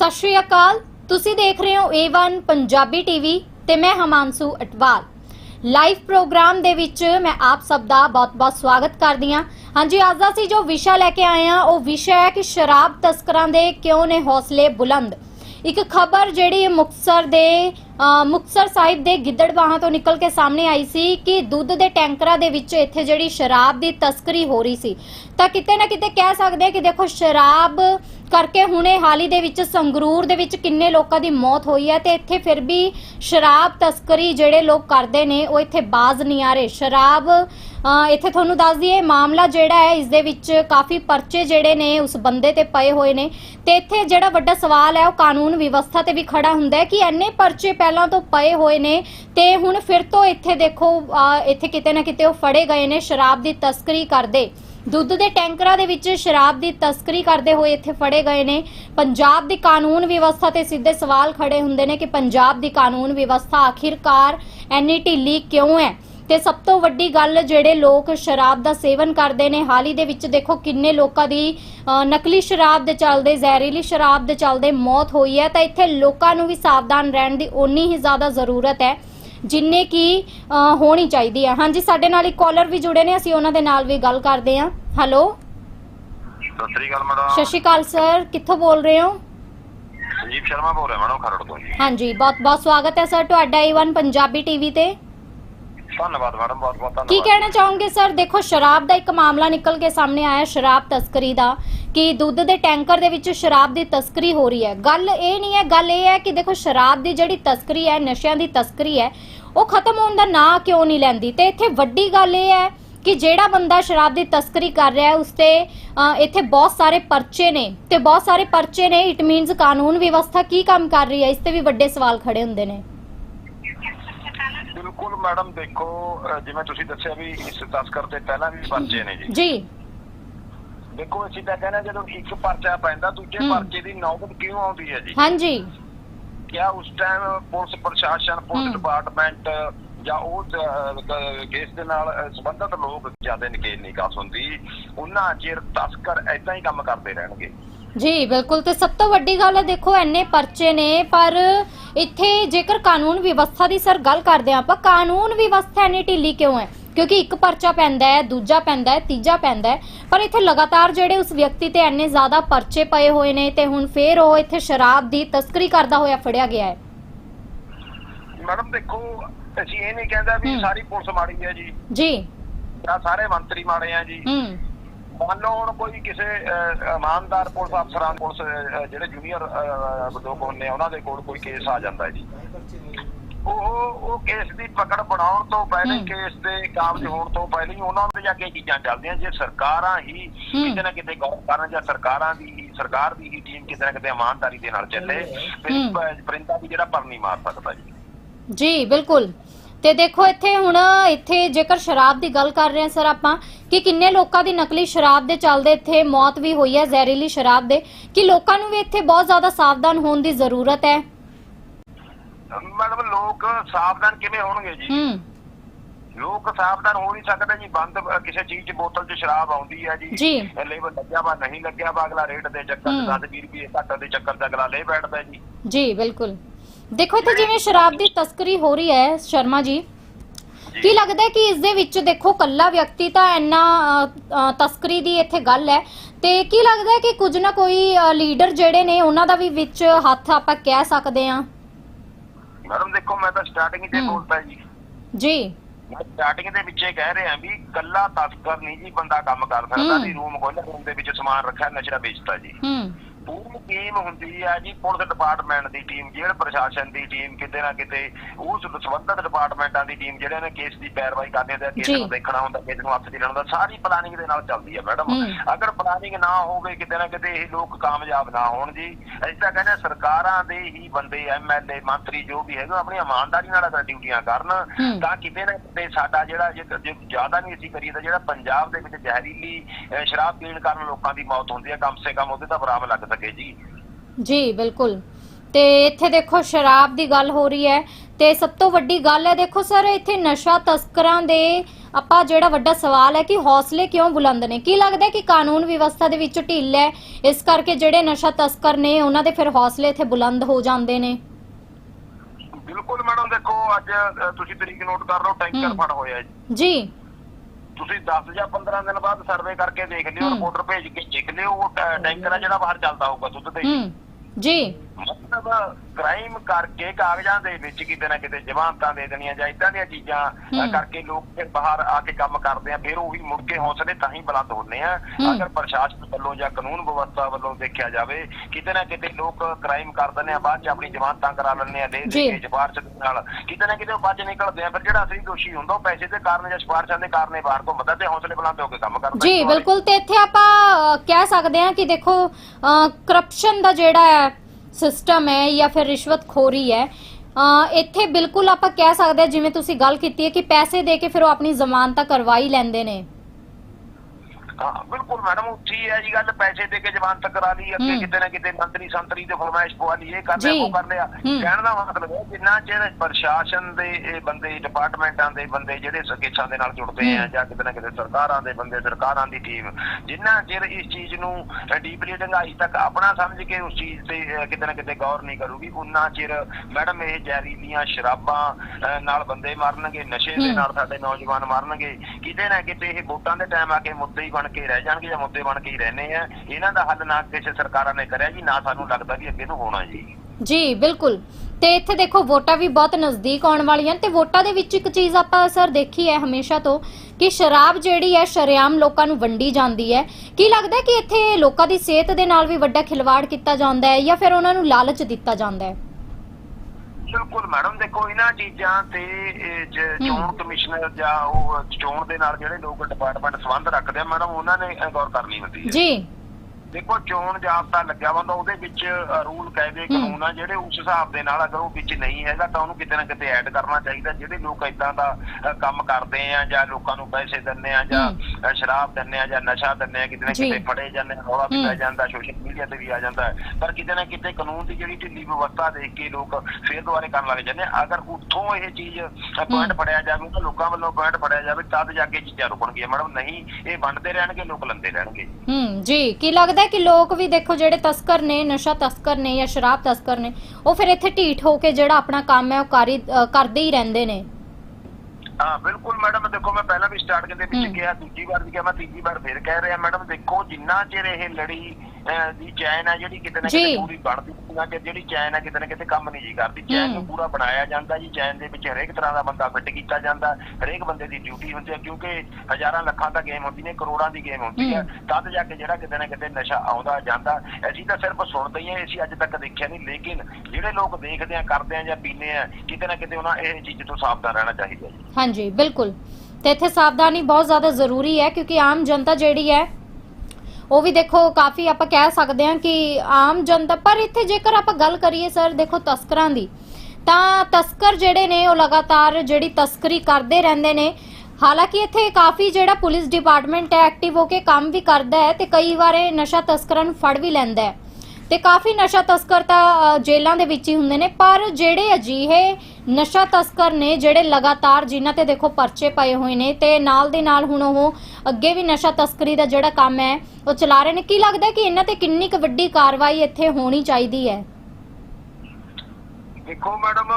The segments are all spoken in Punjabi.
ਸਤਿ ਸ਼੍ਰੀ ਅਕਾਲ। ਤੁਸੀਂ ਦੇਖ ਰਹੇ ਹੋ A1 ਪੰਜਾਬੀ ਟੀਵੀ ਤੇ ਮੈਂ ਹਮਾਂਸੂ ਅਟਵਾਲ। ਲਾਈਵ ਪ੍ਰੋਗਰਾਮ ਦੇ ਵਿੱਚ ਮੈਂ ਆਪ ਸਭ ਦਾ ਬਹੁਤ-ਬਹੁਤ ਸਵਾਗਤ ਕਰਦੀ ਹਾਂ। ਹਾਂਜੀ ਅੱਜ ਦਾ ਅਸੀਂ ਜੋ ਵਿਸ਼ਾ ਲੈ ਕੇ ਆਏ ਹਾਂ ਉਹ ਵਿਸ਼ਾ ਹੈ ਕਿ ਸ਼ਰਾਬ ਤਸਕਰਾਂ ਦੇ ਕਿਉਂ ਨੇ ਹੌਸਲੇ ਬੁਲੰਦ। ਇੱਕ ਖਬਰ ਜਿਹੜੀ ਮੁਕਤਸਰ ਦੇ ਅ, ਮੁਕਤਸਰ ਸਾਹਿਬ ਦੇ ਗਿੱਦੜਬਾਹਾਂ ਤੋਂ ਨਿਕਲ ਕੇ ਸਾਹਮਣੇ ਆਈ ਸੀ ਕਿ ਦੁੱਧ ਦੇ ਟੈਂਕਰਾਂ ਦੇ ਵਿੱਚ ਇੱਥੇ ਜਿਹੜੀ ਸ਼ਰਾਬ ਦੀ ਤਸਕਰੀ ਹੋ ਰਹੀ ਸੀ। ਤਾਂ ਕਿਤੇ ਨਾ ਕਿਤੇ ਕਹਿ ਸਕਦੇ ਹਾਂ ਕਿ ਦੇਖੋ ਸ਼ਰਾਬ ਕਰਕੇ ਹੁਣੇ ਹਾਲ ਹੀ ਦੇ ਵਿੱਚ ਸੰਗਰੂਰ ਦੇ ਵਿੱਚ ਕਿੰਨੇ ਲੋਕਾਂ ਦੀ ਮੌਤ ਹੋਈ ਹੈ ਤੇ ਇੱਥੇ ਫਿਰ ਵੀ ਸ਼ਰਾਬ ਤਸਕਰੀ ਜਿਹੜੇ ਲੋਕ ਕਰਦੇ ਨੇ, ਉਹ ਇੱਥੇ ਬਾਜ਼ ਨਹੀਂ ਆ ਰਹੇ। ਸ਼ਰਾਬ ਇੱਥੇ ਤੁਹਾਨੂੰ ਦੱਸ ਦਈਏ, ਮਾਮਲਾ ਜਿਹੜਾ ਹੈ, ਇਸ ਦੇ ਵਿੱਚ ਕਾਫੀ ਪਰਚੇ ਜਿਹੜੇ ਨੇ, ਉਸ ਬੰਦੇ ਤੇ ਪਏ ਹੋਏ ਨੇ। ਤੇ ਇੱਥੇ ਜਿਹੜਾ ਵੱਡਾ ਸਵਾਲ ਹੈ, ਉਹ ਕਾਨੂੰਨ ਵਿਵਸਥਾ ਤੇ ਵੀ ਖੜਾ ਹੁੰਦਾ ਹੈ ਕਿ ਐਨੇ ਪਰਚੇ ਪਹਿਲਾਂ ਤੋਂ ਪਏ ਹੋਏ ਨੇ ਤੇ ਹੁਣ ਫਿਰ ਤੋਂ ਇੱਥੇ ਦੇਖੋ ਇੱਥੇ ਕਿਤੇ ਨਾ ਕਿਤੇ ਉਹ ਫੜੇ ਗਏ ਨੇ, ਸ਼ਰਾਬ ਦੀ ਤਸਕਰੀ ਕਰਦੇ। ਦੁੱਧ ਦੇ ਟੈਂਕਰਾਂ ਦੇ ਵਿੱਚ ਸ਼ਰਾਬ ਦੀ ਤਸਕਰੀ ਕਰਦੇ ਹੋਏ ਇੱਥੇ ਫੜੇ ਗਏ ਨੇ। ਪੰਜਾਬ ਦੀ ਕਾਨੂੰਨ ਵਿਵਸਥਾ ਤੇ ਸਿੱਧੇ ਸਵਾਲ ਖੜੇ ਹੁੰਦੇ ਨੇ ਕਿ ਪੰਜਾਬ ਦੀ ਕਾਨੂੰਨ ਵਿਵਸਥਾ ਆਖਿਰਕਾਰ ਐਨੀ ਢਿੱਲੀ ਕਿਉਂ ਹੈ? ਤੇ ਸਭ ਤੋਂ ਵੱਡੀ ਗੱਲ ਜਿਹੜੇ ਲੋਕ ਸ਼ਰਾਬ ਦਾ ਸੇਵਨ ਕਰਦੇ ਨੇ, ਹਾਲ ਹੀ ਦੇ ਵਿੱਚ ਦੇਖੋ ਕਿੰਨੇ ਲੋਕਾਂ ਦੀ ਨਕਲੀ ਸ਼ਰਾਬ ਦੇ ਚੱਲਦੇ, ਜ਼ਹਿਰੀਲੀ ਸ਼ਰਾਬ ਦੇ ਚੱਲਦੇ ਮੌਤ ਹੋਈ ਹੈ। ਤਾਂ ਇੱਥੇ ਲੋਕਾਂ ਨੂੰ ਵੀ ਸਾਵਧਾਨ ਰਹਿਣ ਦੀ ਓਨੀ ਹੀ ਜ਼ਿਆਦਾ ਜ਼ਰੂਰਤ ਹੈ। ਜਿੰਨੇ ਕੀ ਹੋਣੀ ਚਾਹੀਦੀ ਹੈ ਹਾਂਜੀ ਸਾਡੇ ਨਾਲ ਇੱਕ ਕਾਲਰ ਵੀ ਜੁੜੇ ਨੇ ਅਸੀਂ ਉਹਨਾਂ ਦੇ ਨਾਲ ਵੀ ਗੱਲ ਕਰਦੇ ਹਾਂ ਹੈਲੋ ਸਤਿ ਸ੍ਰੀ ਅਕਾਲ ਮੈਡਮ ਸਤਿ ਸ਼੍ਰੀ ਅਕਾਲ ਸਰ ਕਿੱਥੋਂ ਬੋਲ ਰਹੇ ਹੋ? ਸੰਜੀਵ ਸ਼ਰਮਾ ਬੋਲ ਰਿਹਾ ਮੈਡਮ ਖਰੜ ਤੋਂ ਜੀ। ਹਾਂਜੀ ਬਹੁਤ ਬਹੁਤ ਸਵਾਗਤ ਹੈ ਸਰ ਤੁਹਾਡਾ ਈਵਨ ਪੰਜਾਬੀ ਟੀਵੀ ਤੇ। ਧੰਨਵਾਦ ਮੈਡਮ, ਬਹੁਤ ਬਹੁਤ ਧੰਨਵਾਦ। ਕੀ ਕਹਿਣਾ ਚਾਹੋਗੇ ਸਰ? ਦੇਖੋ, ਸ਼ਰਾਬ ਦਾ ਇੱਕ ਮਾਮਲਾ ਨਿਕਲ ਕੇ ਸਾਹਮਣੇ ਆਇਆ, ਸ਼ਰਾਬ ਤਸਕਰੀ ਦਾ, ਕਿ ਦੁੱਧ ਦੇ ਟੈਂਕਰ ਦੇ ਵਿੱਚ ਸ਼ਰਾਬ ਦੀ ਤਸਕਰੀ ਹੋ ਰਹੀ ਹੈ। ਗੱਲ ਇਹ ਨਹੀਂ ਹੈ, ਗੱਲ ਇਹ ਹੈ ਕਿ ਦੇਖੋ, ਸ਼ਰਾਬ ਦੀ ਜਿਹੜੀ ਤਸਕਰੀ ਹੈ, ਨਸ਼ਿਆਂ ਦੀ ਤਸਕਰੀ ਹੈ, ਉਹ ਖਤਮ ਹੋਣ ਦਾ ਨਾਂ ਕਿਉਂ ਨਹੀਂ ਲੈਂਦੀ? ਤੇ ਇੱਥੇ ਵੱਡੀ ਗੱਲ ਇਹ ਹੈ ਕਿ ਜਿਹੜਾ ਬੰਦਾ ਸ਼ਰਾਬ ਦੀ ਤਸਕਰੀ ਕਰ ਰਿਹਾ ਹੈ, ਉਸ ਤੇ ਇੱਥੇ ਬਹੁਤ ਸਾਰੇ ਪਰਚੇ ਨੇ। ਤੇ ਬਹੁਤ ਸਾਰੇ ਪਰਚੇ ਨੇ ਇਟ ਮੀਨਸ ਕਾਨੂੰਨ ਵਿਵਸਥਾ ਕੀ ਕੰਮ ਕਰ ਰਹੀ ਹੈ? ਇਸ ਤੇ ਵੀ ਵੱਡੇ ਸਵਾਲ ਖੜੇ ਹੁੰਦੇ ਨੇ। ਬਿਲਕੁਲ ਮੈਡਮ ਦੇਖੋ ਜਿਵੇਂ ਤੁਸੀਂ ਦੱਸਿਆ ਵੀ ਇਸ ਤਸਕਰ ਤੇ ਪਹਿਲਾਂ ਵੀ ਪਰਚੇ ਨੇ ਜੀ। ਜੀ। ਦੇਖੋ ਅਸੀਂ ਤਾਂ ਕਹਿੰਦੇ ਜਦੋਂ ਇੱਕ ਪਰਚਾ ਪੈਂਦਾ ਦੂਜੇ। ਪਰਚੇ ਦੀ ਨੌਬਤ ਕਿਉਂ ਆਉਂਦੀ ਹੈ ਜੀ? ਹਾਂਜੀ। ਕਿਆ ਉਸ ਟਾਈਮ ਪੁਲਿਸ ਪ੍ਰਸ਼ਾਸਨ ਪੁਲਿਸ। ਡਿਪਾਰਟਮੈਂਟ ਜਾਂ ਉਹ ਕੇਸ ਦੇ ਨਾਲ ਸੰਬੰਧਿਤ ਲੋਕ ਜ਼ਿਆਦਾ ਨਕੇਲ ਨਹੀਂ ਕਾਸ ਹੁੰਦੀ। ਉਹਨਾਂ ਚਿਰ ਤਸਕਰ ਐਦਾਂ ਹੀ ਕੰਮ ਕਰਦੇ ਰਹਿਣਗੇ। ਜੀ ਬਿਲਕੁਲ। ਤੇ ਸਭ ਤੋਂ ਵੱਡੀ ਗੱਲ ਹੈ ਦੇਖੋ ਐਨੇ ਪਰਚੇ ਨੇ ਪਰ ਇੱਥੇ ਜੇਕਰ ਕਾਨੂੰਨ ਵਿਵਸਥਾ ਦੀ ਸਰ ਗੱਲ ਕਰਦੇ ਆਪਾਂ ਕਾਨੂੰਨ ਵਿਵਸਥਾ ਐਨੀ ਢਿੱਲੀ ਕਿਉਂ ਹੈ? ਕਿਉਂਕਿ ਇੱਕ ਪਰਚਾ ਪੈਂਦਾ ਹੈ ਦੂਜਾ ਪੈਂਦਾ ਹੈ ਤੀਜਾ ਪੈਂਦਾ ਹੈ ਪਰ ਇੱਥੇ ਲਗਾਤਾਰ ਜਿਹੜੇ ਉਸ ਵਿਅਕਤੀ ਤੇ ਐਨੇ ਜ਼ਿਆਦਾ ਪਰਚੇ ਪਏ ਹੋਏ ਨੇ ਤੇ ਹੁਣ ਫੇਰ ਉਹ ਇੱਥੇ ਸ਼ਰਾਬ ਦੀ ਤਸਕਰੀ ਕਰਦਾ ਹੋਇਆ ਫੜਿਆ ਗਿਆ ਹੈ। ਮੈਡਮ ਦੇਖੋ ਅਸੀਂ ਇਹ ਨਹੀਂ ਕਹਿੰਦਾ ਵੀ। ਸਾਰੀ ਪੁਲਿਸ ਮਾੜੀ ਹੈ ਜੀ। ਜੀ। ਜਾਂ ਸਾਰੇ ਮੰਤਰੀ ਮਾੜੇ ਆ ਜੀ। ਹੂੰ। ਮੰਨ ਲਓ ਹੁਣ ਕੋਈ ਕਿਸੇ ਇਮਾਨਦਾਰ ਪੁਲਿਸ ਅਫਸਰਾਂ ਪੁਲਿਸ ਜਿਹੜੇ ਜੂਨੀਅਰ ਲੋਕ ਹੁੰਦੇ ਆ ਉਹਨਾਂ ਦੇ ਕੋਲ ਕੋਈ ਕੇਸ ਆ ਜਾਂਦਾ ਹੈ ਜੀ ਉਹ ਉਹ ਕੇਸ ਦੀ ਪਕੜ ਬਣਾਉਣ ਤੋਂ ਪਹਿਲੇ। ਕੇਸ ਦੇ ਕਾਬਜ ਹੋਣ ਤੋਂ ਪਹਿਲੇ ਹੀ ਉਹਨਾਂ ਦੇ ਜਾ ਕੇ ਚੀਜ਼ਾਂ ਚੱਲਦੀਆਂ ਜੇ ਸਰਕਾਰਾਂ ਹੀ। ਕਿਤੇ ਨਾ ਕਿਤੇ ਗੌਰ ਕਰਨ ਜਾਂ ਸਰਕਾਰਾਂ ਦੀ ਹੀ ਸਰਕਾਰ ਦੀ ਹੀ ਟੀਮ ਕਿਤੇ ਨਾ ਕਿਤੇ ਇਮਾਨਦਾਰੀ ਦੇ ਨਾਲ ਚੱਲੇ ਫਿਰ ਪਰਿੰਦਾ ਵੀ ਜਿਹੜਾ ਪਰ ਨਹੀਂ ਮਾਰ ਸਕਦਾ ਜੀ ਜੀ ਬਿਲਕੁਲ ਤੇ ਦੇਖੋ ਇੱਥੇ ਹੁਣ ਇੱਥੇ ਜੇਕਰ ਸ਼ਰਾਬ ਦੀ ਗੱਲ ਕਰ ਰਹੇ ਹਾਂ ਸਰ ਆਪਾਂ ਕਿ ਕਿੰਨੇ ਲੋਕਾਂ ਦੀ ਨਕਲੀ ਸ਼ਰਾਬ ਦੇ ਚੱਲਦੇ ਇੱਥੇ ਮੌਤ ਵੀ ਹੋਈ ਹੈ ਜ਼ਹਿਰੀਲੀ ਸ਼ਰਾਬ ਦੇ ਕਿ ਲੋਕਾਂ ਨੂੰ ਵੀ ਇੱਥੇ ਬਹੁਤ ਜ਼ਿਆਦਾ ਸਾਵਧਾਨ ਹੋਣ ਦੀ ਜ਼ਰੂਰਤ ਹੈ? ਮੈਡਮ ਲੋਕ ਸਾਵਧਾਨ ਕਿਵੇਂ ਹੋਣਗੇ ਜੀ? ਹੂੰ। ਲੋਕ ਸਾਵਧਾਨ ਹੋ ਨਹੀਂ ਸਕਦੇ ਜੀ ਬੰਦ ਕਿਸੇ ਚੀਜ਼ 'ਚ ਬੋਤਲ 'ਚ ਸ਼ਰਾਬ ਆਉਂਦੀ ਹੈ ਜੀ। ਜੀ। ਲੇਬਲ ਲੱਗਿਆ ਵਾ ਨਹੀਂ ਲੱਗਿਆ ਵਾ ਅਗਲਾ ਰੇਟ ਦੇ ਚੱਕਰ ਹੂੰ। 'ਚ 10 20 ਰੁਪਏ ਘੱਟ ਦੇ ਚੱਕਰ 'ਚ ਅਗਲਾ ਲੈ ਬੈਠਦਾ ਜੀ। ਜੀ ਬਿਲਕੁਲ। ਦੇਖੋ ਇੱਥੇ ਜਿਵੇਂ ਸ਼ਰਾਬ ਦੀ ਤਸਕਰੀ ਹੋ ਰਹੀ ਹੈ ਸ਼ਰਮਾ ਜੀ ਕੀ ਲੱਗਦਾ ਹੈ ਕਿ ਇਸ ਦੇ ਵਿੱਚ ਦੇਖੋ ਕੱਲਾ ਵਿਅਕਤੀ ਤਾਂ ਇੰਨਾ ਅ, ਅ, ਤਸਕਰੀ ਦੀ ਇੱਥੇ ਗੱਲ ਹੈ ਤੇ ਕੀ ਲੱਗਦਾ ਹੈ ਕਿ ਕੁਝ ਨਾ ਕੋਈ ਲੀਡਰ ਜਿਹੜੇ ਨੇ ਉਹਨਾਂ ਦਾ ਵੀ ਵਿੱਚ ਹੱਥ ਆਪਾਂ ਕਹਿ ਸਕਦੇ ਹਾਂ? ਮੈਡਮ ਦੇਖੋ ਮੈਂ ਤਾਂ ਸਟਾਰਟਿੰਗ ਹੂੰ। ਬੋਲਦਾ ਜੀ। ਜੀ। ਮੈਂ ਸਟਾਰਟਿੰਗ ਦੇ ਵਿੱਚ ਇਹ ਕਹਿ ਰਿਹਾ ਵੀ ਕੱਲਾ ਤਸਕਰ ਨਹੀਂ ਜੀ ਬੰਦਾ ਕੰਮ ਕਰ ਸਕਦਾ। ਵੀ ਰੂਮ ਖੋਲ੍ਹਿਆ ਰੂਮ ਦੇ ਵਿੱਚ ਸਮਾਨ ਰੱਖਿਆ ਨਸ਼ਾ ਵੇਚਦਾ ਜੀ। ਹੂੰ। ਪੂਰੀ ਟੀਮ ਹੁੰਦੀ ਹੈ ਜੀ ਪੁਲਿਸ ਡਿਪਾਰਟਮੈਂਟ ਦੀ ਟੀਮ ਜੇਲ੍ਹ ਪ੍ਰਸ਼ਾਸਨ ਦੀ ਟੀਮ ਕਿਤੇ ਨਾ ਕਿਤੇ ਉਸ ਸੰਬੰਧਿਤ ਡਿਪਾਰਟਮੈਂਟਾਂ ਦੀ ਟੀਮ ਜਿਹੜੇ ਨੇ ਕੇਸ ਦੀ ਪੈਰਵਾਈ ਕਰਦੇ ਤੇ ਕੇਸ। ਨੂੰ ਦੇਖਣਾ ਹੁੰਦਾ ਕੇਸ ਨੂੰ ਹੱਥ ਲੈਣਾ ਹੁੰਦਾ ਸਾਰੀ ਪਲਾਨਿੰਗ ਦੇ ਨਾਲ ਚੱਲਦੀ ਹੈ ਮੈਡਮ। ਅਗਰ ਪਲਾਨਿੰਗ ਨਾ ਹੋਵੇ ਕਿਤੇ ਨਾ ਕਿਤੇ ਇਹ ਲੋਕ ਕਾਮਯਾਬ ਨਾ ਹੋਣ ਜੀ ਅਸੀਂ ਤਾਂ ਕਹਿੰਦੇ ਸਰਕਾਰਾਂ ਦੇ ਹੀ ਬੰਦੇ ਐਮਐਲਏ ਮੰਤਰੀ ਜੋ ਵੀ ਹੈਗੇ ਆਪਣੀ ਇਮਾਨਦਾਰੀ ਨਾਲ ਅਗਰ ਡਿਊਟੀਆਂ ਕਰਨ। ਤਾਂ ਕਿਤੇ ਨਾ ਕਿਤੇ ਸਾਡਾ ਜਿਹੜਾ ਜੇ ਜ਼ਿਆਦਾ ਨਹੀਂ ਅਸੀਂ ਕਰੀਏ ਤਾਂ ਜਿਹੜਾ ਪੰਜਾਬ ਦੇ ਵਿੱਚ ਜ਼ਹਿਰੀਲੀ ਸ਼ਰਾਬ ਪੀਣ ਕਾਰਨ ਲੋਕਾਂ ਦੀ ਮੌਤ ਹੁੰਦੀ ਹੈ ਕਮ ਸੇ ਕਮ ਉਹਦੇ ਤਾਂ ਬਰਾਮ ਲੱਗ ਸਕੇ ਜੀ। ਜੀ ਬਿਲਕੁਲ। ਤੇ ਇੱਥੇ ਦੇਖੋ ਸ਼ਰਾਬ ਦੀ ਗੱਲ ਹੋ ਰਹੀ ਹੈ। ਤੇ ਸਭ ਤੋਂ ਵੱਡੀ ਗੱਲ ਹੈ ਦੇਖੋ ਸਰ ਇੱਥੇ ਨਸ਼ਾ ਤਸਕਰਾਂ ਦੇ ਆਪਾਂ ਜਿਹੜਾ ਵੱਡਾ ਸਵਾਲ ਹੈ ਕਿ ਹੌਸਲੇ ਕਿਉਂ ਬੁਲੰਦ ਨੇ? ਕੀ ਲੱਗਦਾ ਹੈ ਕਿ ਕਾਨੂੰਨ ਵਿਵਸਥਾ ਦੇ ਵਿੱਚ ਢਿੱਲ ਹੈ? ਇਸ ਕਰਕੇ ਜਿਹੜੇ ਨਸ਼ਾ ਤਸਕਰ ਨੇ ਉਹਨਾਂ ਦੇ ਫਿਰ ਹੌਸਲੇ ਇੱਥੇ ਬੁਲੰਦ ਹੋ ਜਾਂਦੇ ਨੇ? ਬਿਲਕੁਲ ਮੈਡਮ ਦੇਖੋ ਅੱਜ ਅ, ਤੁਸੀਂ ਤਰੀਕ ਨੋਟ ਕਰ ਲਓ ਟੈਂਕਰ ਹੂੰ। ਫੜ ਹੋਇਆ ਜੀ। ਜੀ। ਤੁਸੀਂ 10 ਜਾਂ 15 ਦਿਨ ਬਾਅਦ ਸਰਵੇ ਕਰਕੇ ਦੇਖ ਲਿਓ। ਰਿਪੋਰਟਰ ਭੇਜ ਕੇ ਦੇਖ ਲਿਓ ਉਹ ਟੈਂਕਰ ਆ ਜਿਹੜਾ ਬਾਹਰ ਚੱਲਦਾ ਹੋਊਗਾ ਦੁੱਧ ਹੂੰ। ਜੀ। ਮਤਲਬ ਕ੍ਰਾਈਮ ਕਰਕੇ ਕਾਗਜ਼ਾਂ ਦੇ ਵਿੱਚ ਕਿਤੇ ਨਾ ਕਿਤੇ ਜ਼ਮਾਨਤਾਂ ਦੇ ਦੇਣੀਆਂ ਜਾਂ ਇਦਾਂ ਦੀਆਂ ਚੀਜ਼ਾਂ। ਕਰਕੇ ਲੋਕ ਫਿਰ ਬਾਹਰ ਆ ਕੇ ਕੰਮ ਕਰਦੇ ਆ ਫਿਰ ਉਹੀ ਮੁੜ ਕੇ ਹੌਸਲੇ ਤਾਂ ਹੀ ਬੁਲੰਦ ਹੁੰਦੇ ਆ। ਅਗਰ ਪ੍ਰਸ਼ਾਸਨ ਵੱਲੋਂ ਜਾਂ ਕਾਨੂੰਨ ਵਿਵਸਥਾ ਵੱਲੋਂ ਦੇਖਿਆ ਜਾਵੇ ਕਿਤੇ ਨਾ ਕਿਤੇ ਲੋਕ ਕ੍ਰਾਈਮ ਕਰ ਦਿੰਦੇ ਆ ਬਾਅਦ ਚ ਆਪਣੀ ਜ਼ਮਾਨਤਾਂ ਕਰਾ ਲੈਂਦੇ ਆ ਦੇ ਦੇ ਜੀ। ਕੇ ਸਿਫਾਰਸ਼ ਦੇ ਨਾਲ ਕਿਤੇ ਨਾ ਕਿਤੇ ਉਹ ਬਚ ਨਿਕਲਦੇ ਆ ਫਿਰ ਜਿਹੜਾ ਅਸਲੀ ਦੋਸ਼ੀ ਹੁੰਦਾ ਉਹ ਪੈਸੇ ਦੇ ਕਾਰਨ ਜਾਂ ਸਿਫਾਰਸ਼ਾਂ ਦੇ ਕਾਰਨ ਹੀ ਬਾਹਰ ਘੁੰਮਦਾ ਤੇ ਹੌਸਲੇ ਬੁਲੰਦ ਹੋ ਕੇ ਕੰਮ ਕਰਦਾ ਜੀ। ਬਿਲਕੁਲ ਤੇ ਇੱਥੇ ਆਪਾਂ ਕਹਿ ਸਕਦੇ ਹਾਂ ਕਿ ਦੇਖੋ ਕਰਪਸ਼ਨ ਦਾ ਜਿਹੜਾ ਹੈ ਸਿਸਟਮ ਹੈ ਜਾਂ ਫਿਰ ਰਿਸ਼ਵਤਖੋਰੀ ਹੈ ਅ, ਇੱਥੇ ਬਿਲਕੁਲ ਆਪਾਂ ਕਹਿ ਸਕਦੇ ਹਾਂ ਜਿਵੇਂ ਤੁਸੀਂ ਗੱਲ ਕੀਤੀ ਹੈ ਕਿ ਪੈਸੇ ਦੇ ਕੇ ਫਿਰ ਉਹ ਆਪਣੀ ਜ਼ਮਾਨਤਾਂ ਕਰਵਾ ਹੀ ਲੈਂਦੇ ਨੇ। ਹਾਂ ਬਿਲਕੁਲ ਮੈਡਮ ਉੱਠੀ ਹੈ ਜੀ ਗੱਲ ਪੈਸੇ ਦੇ ਕੇ ਜ਼ਮਾਨਤ ਕਰਾ ਲਈ ਅੱਗੇ। ਕਿਤੇ ਨਾ ਕਿਤੇ ਮੰਤਰੀ ਸੰਤਰੀ ਦੇ ਫਰਮਾਇਸ਼ ਪਵਾ ਲਈ ਇਹ ਕਰ ਲਿਆ। ਉਹ ਕਰ ਲਿਆ। ਕਹਿਣ ਦਾ ਮਤਲਬ ਹੈ ਜਿੰਨਾ ਚਿਰ ਪ੍ਰਸ਼ਾਸਨ ਦੇ ਇਹ ਬੰਦੇ ਡਿਪਾਰਟਮੈਂਟਾਂ ਦੇ ਬੰਦੇ ਜਿਹੜੇ ਸਕੇਛਾਂ ਦੇ ਨਾਲ ਜੁੜਦੇ। ਆ ਜਾਂ ਕਿਤੇ ਨਾ ਕਿਤੇ ਸਰਕਾਰਾਂ ਦੇ ਬੰਦੇ ਸਰਕਾਰਾਂ ਦੀ ਟੀਮ ਜਿੰਨਾ ਚਿਰ ਇਸ ਚੀਜ਼ ਨੂੰ ਡੀਪਲੀ ਡੰਗਾਈ ਤੱਕ ਆਪਣਾ ਸਮਝ ਕੇ ਉਸ ਚੀਜ਼ ਤੇ ਕਿਤੇ ਨਾ ਕਿਤੇ ਗੌਰ ਨਹੀਂ ਕਰੂਗੀ ਉਨਾ ਚਿਰ ਮੈਡਮ ਇਹ ਜ਼ਹਿਰੀਲੀਆਂ ਸ਼ਰਾਬਾਂ ਨਾਲ ਬੰਦੇ ਮਰਨਗੇ ਨਸ਼ੇ ਦੇ। ਨਾਲ ਸਾਡੇ ਨੌਜਵਾਨ ਮਰਨਗੇ ਕਿਤੇ ਨਾ ਕਿਤੇ ਇਹ ਵੋਟਾਂ ਦੇ ਟਾਈਮ ਆ ਕੇ ਮੁੱਦੇ ਹੀ ਬਣ ਕੇ ਰਹਿ ਜਾਣਗੇ ਜਾਂ ਮੁੱਦੇ ਬਣ ਕੇ ਹੀ ਰਹਿਣੇ ਆ। ਇਹਨਾਂ ਦਾ ਹੱਲ ਨਾ ਕਿਸੇ ਸਰਕਾਰਾਂ ਨੇ ਕਰਿਆ ਜੀ, ਨਾ ਸਾਨੂੰ ਲੱਗਦਾ ਵੀ ਅੱਗੇ ਨੂੰ ਹੋਣਾ ਜੀ। ਜੀ, ਬਿਲਕੁਲ। ਤੇ ਇੱਥੇ ਦੇਖੋ, ਵੋਟਾਂ ਵੀ ਬਹੁਤ ਨਜ਼ਦੀਕ ਆਉਣ ਵਾਲੀਆਂ ਨੇ ਤੇ ਵੋਟਾਂ ਦੇ ਵਿੱਚ ਇੱਕ ਚੀਜ਼ ਆਪਾਂ ਸਰ ਦੇਖੀ ਹੈ ਹਮੇਸ਼ਾ ਤੋਂ ਕਿ ਸ਼ਰਾਬ ਜਿਹੜੀ ਹੈ, ਸ਼ਰੇਆਮ ਲੋਕਾਂ ਨੂੰ ਵੰਡੀ ਜਾਂਦੀ ਹੈ। ਕੀ ਲੱਗਦਾ ਹੈ ਕਿ ਇੱਥੇ ਲੋਕਾਂ ਦੀ ਸਿਹਤ ਦੇ ਨਾਲ ਵੀ ਵੱਡਾ ਖਿਲਵਾੜ ਕੀਤਾ ਜਾਂਦਾ ਹੈ ਜਾਂ ਫਿਰ ਉਹਨਾਂ ਨੂੰ ਲਾਲਚ ਦਿੱਤਾ ਜਾਂਦਾ ਹੈ? ਬਿਲਕੁਲ ਮੈਡਮ ਦੇਖੋ ਇਹਨਾਂ ਚੀਜ਼ਾਂ ਤੇ। ਚੋਣ ਕਮਿਸ਼ਨਰ ਜਾਂ ਉਹ ਚੋਣ ਦੇ ਨਾਲ ਜਿਹੜੇ ਲੋਕ ਡਿਪਾਰਟਮੈਂਟ ਸੰਬੰਧ ਰੱਖਦੇ ਆ ਮੈਡਮ ਉਹਨਾਂ ਨੇ ਗੌਰ ਕਰਨੀ ਹੁੰਦੀ ਹੈ ਜੀ ਦੇਖੋ ਚੋਣ ਜਾਬਤਾ ਲੱਗਿਆ ਹੁੰਦਾ ਉਹਦੇ ਵਿੱਚ ਰੂਲ ਕਾਇਦੇ ਕਾਨੂੰਨ ਆ ਜਿਹੜੇ ਉਸ ਹਿਸਾਬ ਦੇ ਨਾਲ ਅਗਰ ਉਹ ਵਿੱਚ ਨਹੀਂ ਹੈਗਾ ਤਾਂ ਉਹਨੂੰ ਕਿਤੇ ਨਾ ਕਿਤੇ ਐਡ ਕਰਨਾ ਚਾਹੀਦਾ ਜਿਹੜੇ ਲੋਕ ਇਦਾਂ ਦਾ ਕੰਮ ਕਰਦੇ ਆ ਜਾਂ ਲੋਕਾਂ ਨੂੰ ਪੈਸੇ ਦਿੰਦੇ ਆ ਜਾਂ ਸ਼ਰਾਬ ਦਿੰਦੇ ਆ ਜਾਂ ਨਸ਼ਾ ਦਿੰਦੇ ਆ ਕਿਤੇ ਨਾ। ਕਿਤੇ ਫੜੇ ਜਾਂਦੇ ਆ ਰੌਲਾ ਵੀ ਹੂੰ। ਪੈ ਜਾਂਦਾ ਸੋਸ਼ਲ ਮੀਡੀਆ ਤੇ ਵੀ ਆ ਜਾਂਦਾ। ਪਰ ਕਿਤੇ ਨਾ ਕਿਤੇ ਕਾਨੂੰਨ ਦੀ ਜਿਹੜੀ ਢਿੱਲੀ ਵਿਵਸਥਾ ਦੇਖ ਕੇ ਲੋਕ ਫੇਰ ਦੁਬਾਰੇ ਕਰਨ ਲੱਗ ਜਾਂਦੇ ਆ। ਅਗਰ ਉੱਥੋਂ ਇਹ ਚੀਜ਼ ਪੁਆਇੰਟ ਫੜਿਆ ਜਾਵੇ ਤਾਂ ਲੋਕਾਂ ਵੱਲੋਂ ਪੁਆਇੰਟ ਫੜਿਆ ਜਾਵੇ ਤਦ ਜਾ ਕੇ ਚੀਜ਼ਾਂ ਰੁਕਣਗੀਆਂ ਮੈਡਮ ਨਹੀਂ ਇਹ ਵੰਡਦੇ ਰਹਿਣਗੇ ਲੋਕ ਲੰਦੇ ਰਹਿਣਗੇ ਹੂੰ ਜੀ ਕੀ ਲੱਗਦਾ ਹੈ ਕਿ ਲੋਕ ਵੀ ਦੇਖੋ ਜਿਹੜੇ ਤਸਕਰ ਨੇ ਨਸ਼ਾ ਤਸਕਰ ਨੇ ਜਾਂ ਸ਼ਰਾਬ ਤਸਕਰ ਨੇ ਉਹ ਫਿਰ ਇੱਥੇ ਢੀਠ ਹੋ ਕੇ ਜਿਹੜਾ ਆਪਣਾ ਕੰਮ ਹੈ ਉਹ ਕਰੀ ਕਰਦੇ ਹੀ ਰਹਿੰਦੇ ਨੇ ਹਾਂ ਬਿਲਕੁਲ ਮੈਡਮ ਦੇਖੋ ਮੈਂ ਪਹਿਲਾਂ ਵੀ ਸਟਾਰਟ ਦੇ ਵਿੱਚ। ਕਿਹਾ ਦੂਜੀ ਵਾਰ ਵੀ ਕਿਹਾ ਮੈਂ ਤੀਜੀ ਵਾਰ ਫੇਰ ਕਹਿ ਰਿਹਾ ਮੈਡਮ ਦੇਖੋ ਜਿੰਨਾ ਚਿਰ ਇਹ ਲੜੀ ਅਹ, ਦੀ ਚੈਨ ਹੈ ਜਿਹੜੀ ਕਿਤੇ ਨਾ ਜੀ। ਕਿਤੇ ਪੂਰੀ ਬਣਦੀ ਉਹਨਾਂ ਚਿਰ ਜਿਹੜੀ ਚੈਨ ਹੈ ਕਿਤੇ ਨਾ ਕਿਤੇ ਕੰਮ ਨਹੀਂ ਜੀ ਕਰਦੀ। ਚੈਨ ਹੂੰ। ਨੂੰ ਪੂਰਾ ਬਣਾਇਆ ਜਾਂਦਾ ਜੀ ਚੈਨ ਦੇ ਵਿੱਚ ਹਰੇਕ ਤਰ੍ਹਾਂ ਦਾ ਬੰਦਾ ਫਿੱਟ ਕੀਤਾ ਜਾਂਦਾ ਹਰੇਕ ਬੰਦੇ ਦੀ ਡਿਊਟੀ ਹੁੰਦੀ ਹੈ ਕਿਉਂਕਿ ਹਜ਼ਾਰਾਂ ਲੱਖਾਂ ਦਾ ਗੇਮ ਹੁੰਦੀ ਨੇ ਕਰੋੜਾਂ ਦੀ ਗੇਮ ਹੁੰਦੀ ਹੈ। ਤਦ ਜਾ ਕੇ ਜਿਹੜਾ ਕਿਤੇ ਨਾ ਕਿਤੇ ਨਸ਼ਾ ਆਉਂਦਾ ਜਾਂਦਾ। ਅਸੀਂ ਤਾਂ ਸਿਰਫ ਸੁਣਦੇ ਹੀ ਹਾਂ ਅਸੀਂ ਅੱਜ ਤੱਕ ਦੇਖਿਆ ਨਹੀਂ ਲੇਕਿਨ ਜਿਹੜੇ ਲੋਕ ਦੇਖਦੇ ਆ ਕਰਦੇ ਆ ਜਾਂ ਪੀਂਦੇ ਆ ਕਿਤੇ ਨਾ ਕਿਤੇ ਉਹਨਾਂ ਇਹ ਚੀਜ਼ ਤੋਂ ਸਾਵਧਾਨ ਰਹਿਣਾ ਚਾਹੀਦਾ ਜੀ। ਹਾਂਜੀ ਬਿਲਕੁਲ। ਤੇ ਇੱਥੇ ਸਾਵਧਾਨੀ ਬਹੁਤ ਜ਼ਿਆਦਾ ਜ਼ਰੂਰੀ ਹੈ ਕਿਉਂਕਿ ਆਮ ਜਨਤਾ ਜਿਹੜੀ ਹੈ ਉਹ ਵੀ ਦੇਖੋ, ਕਾਫੀ ਆਪਾਂ ਕਹਿ ਸਕਦੇ ਹਾਂ ਕਿ ਆਮ ਜਨਤਾ, ਪਰ ਇੱਥੇ ਜੇਕਰ ਆਪਾਂ ਗੱਲ ਕਰੀਏ ਸਰ, ਦੇਖੋ ਤਸਕਰਾਂ ਦੀ, ਤਾਂ ਤਸਕਰ ਜਿਹੜੇ ਨੇ, ਉਹ ਲਗਾਤਾਰ ਜਿਹੜੀ ਤਸਕਰੀ ਕਰਦੇ ਰਹਿੰਦੇ ਨੇ। ਹਾਲਾਂਕਿ ਇੱਥੇ ਕਾਫੀ ਜਿਹੜਾ ਪੁਲਿਸ ਡਿਪਾਰਟਮੈਂਟ ਹੈ, ਐਕਟਿਵ ਹੋ ਕੇ ਕੰਮ ਵੀ ਕਰਦਾ ਹੈ ਤੇ ਕਈ ਵਾਰ ਨਸ਼ਾ ਤਸਕਰਾਂ ਨੂੰ ਫੜ ਵੀ ਲੈਂਦਾ ਹੈ। ਤੇ ਕਾਫੀ ਨਸ਼ਾ ਤਸਕਰ ਤਾਂ ਜੇਲ੍ਹਾਂ ਦੇ ਵਿੱਚ ਹੀ ਹੁੰਦੇ ਨੇ ਪਰ ਜਿਹੜੇ ਅਜੀਹੇ ਨਸ਼ਾ ਤਸਕਰ ਨੇ ਜਿਹੜੇ ਲਗਾਤਾਰ ਜਿਨ੍ਹਾਂ ਤੇ ਦੇਖੋ ਪਰਚੇ ਪਏ ਹੋਏ ਨੇ ਤੇ ਨਾਲ ਦੇ ਨਾਲ ਹੁਣ ਉਹ ਅੱਗੇ ਵੀ ਨਸ਼ਾ ਤਸਕਰੀ ਦਾ ਜਿਹੜਾ ਕੰਮ ਹੈ ਉਹ ਚਲਾ ਰਹੇ ਨੇ ਕੀ ਲੱਗਦਾ ਕਿ ਇਹਨਾਂ ਤੇ ਕਿੰਨੀ ਕੁ ਵੱਡੀ ਕਾਰਵਾਈ ਇੱਥੇ ਹੋਣੀ ਚਾਹੀਦੀ ਹੈ? ਦੇਖੋ ਮੈਡਮ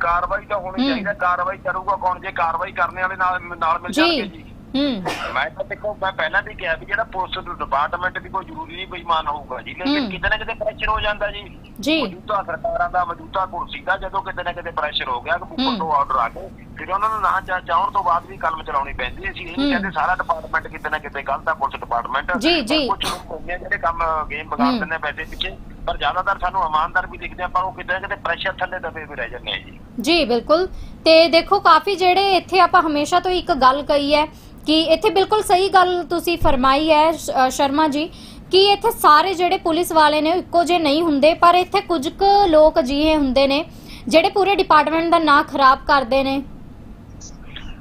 ਕਾਰਵਾਈ ਤਾਂ ਹੋਣੀ ਹੂੰ। ਚਾਹੀਦੀ ਕਾਰਵਾਈ ਕਰੂਗਾ ਕੌਣ ਜੇ ਕਾਰਵਾਈ ਕਰਨੇ ਵਾਲੇ ਨਾਲ ਨਾਲ ਮਿਲ ਜਾਣਗੇ ਜੀ। ਹੂੰ ਮੈਂ ਤਾਂ ਦੇਖੋ ਮੈਂ ਪਹਿਲਾਂ ਵੀ ਕਿਹਾ ਵੀ ਜਿਹੜਾ ਪੁਲਿਸ ਡਿਪਾਰਟਮੈਂਟ ਦੀ ਕੋਈ ਜ਼ਰੂਰੀ ਨਹੀਂ ਬੇਈਮਾਨ ਹੋਊਗਾ ਜੀ। ਲੇਕਿਨ ਕਿਤੇ ਨਾ ਕਿਤੇ ਪ੍ਰੈਸ਼ਰ ਹੋ ਜਾਂਦਾ ਜੀ ਜੀ ਮੌਜੂਦਾ ਸਰਕਾਰਾਂ ਦਾ ਮੌਜੂਦਾ ਕੁਰਸੀ ਦਾ ਜਦੋਂ ਕਿਤੇ ਨਾ ਕਿਤੇ ਪ੍ਰੈਸ਼ਰ ਹੋ ਗਿਆ ਕਿ ਉੱਪਰ। ਤੋਂ ਆਰਡਰ ਆ ਗਏ ਫਿਰ ਉਹਨਾਂ ਨੂੰ ਨਾ ਚਾਹੁਣ ਤੋਂ ਬਾਅਦ ਵੀ ਕਲਮ ਚਲਾਉਣੀ ਪੈਂਦੀ ਹੈ ਅਸੀਂ ਇਹ ਕਹਿੰਦੇ ਸਾਰਾ ਡਿਪਾਰਟਮੈਂਟ ਕਿਤੇ ਨਾ ਕਿਤੇ ਗਲਤ ਆ ਪੁਲਿਸ ਡਿਪਾਰਟਮੈਂਟ ਜੀ, ਜੀ। ਕੁਝ ਲੋਕ ਹੁੰਦੇ ਜਿਹੜੇ ਕੰਮ ਗੇਮ ਵਿਗਾੜ। ਦਿੰਦੇ ਪੈਸੇ ਪਿੱਛੇ ਪਰ ਜ਼ਿਆਦਾਤਰ ਸਾਨੂੰ ਇਮਾਨਦਾਰ ਵੀ ਦਿਖਦੇ ਆ ਪਰ ਉਹ ਕਿਤੇ ਨਾ ਕਿਤੇ ਪ੍ਰੈਸ਼ਰ ਥੱਲੇ ਦਬੇ ਵੀ ਰਹਿ ਜਾਂਦੇ ਆ ਜੀ ਜੀ ਬਿਲਕੁਲ ਤੇ ਦੇਖੋ ਕਾਫੀ ਜਿਹੜੇ ਇੱਥੇ ਆਪਾਂ ਹਮੇਸ਼ਾ ਤੋਂ ਇੱਕ ਗੱਲ ਕਹੀ ਹੈ ਕਿ ਇੱਥੇ ਬਿਲਕੁਲ ਸਹੀ ਗੱਲ ਤੁਸੀਂ ਫਰਮਾਈ ਹੈ ਸ਼ਰਮਾ ਜੀ, ਕਿ ਇੱਥੇ ਸਾਰੇ ਜਿਹੜੇ ਪੁਲਿਸ ਵਾਲੇ ਨੇ ਇੱਕੋ ਜਿਹੇ ਨਹੀਂ ਹੁੰਦੇ, ਪਰ ਇੱਥੇ ਕੁਝ ਕੁ ਲੋਕ ਅਜਿਹੇ ਹੁੰਦੇ ਨੇ, ਜਿਹੜੇ ਪੂਰੇ ਡਿਪਾਰਟਮੈਂਟ ਦਾ ਨਾਂ ਖਰਾਬ ਕਰਦੇ ਨੇ।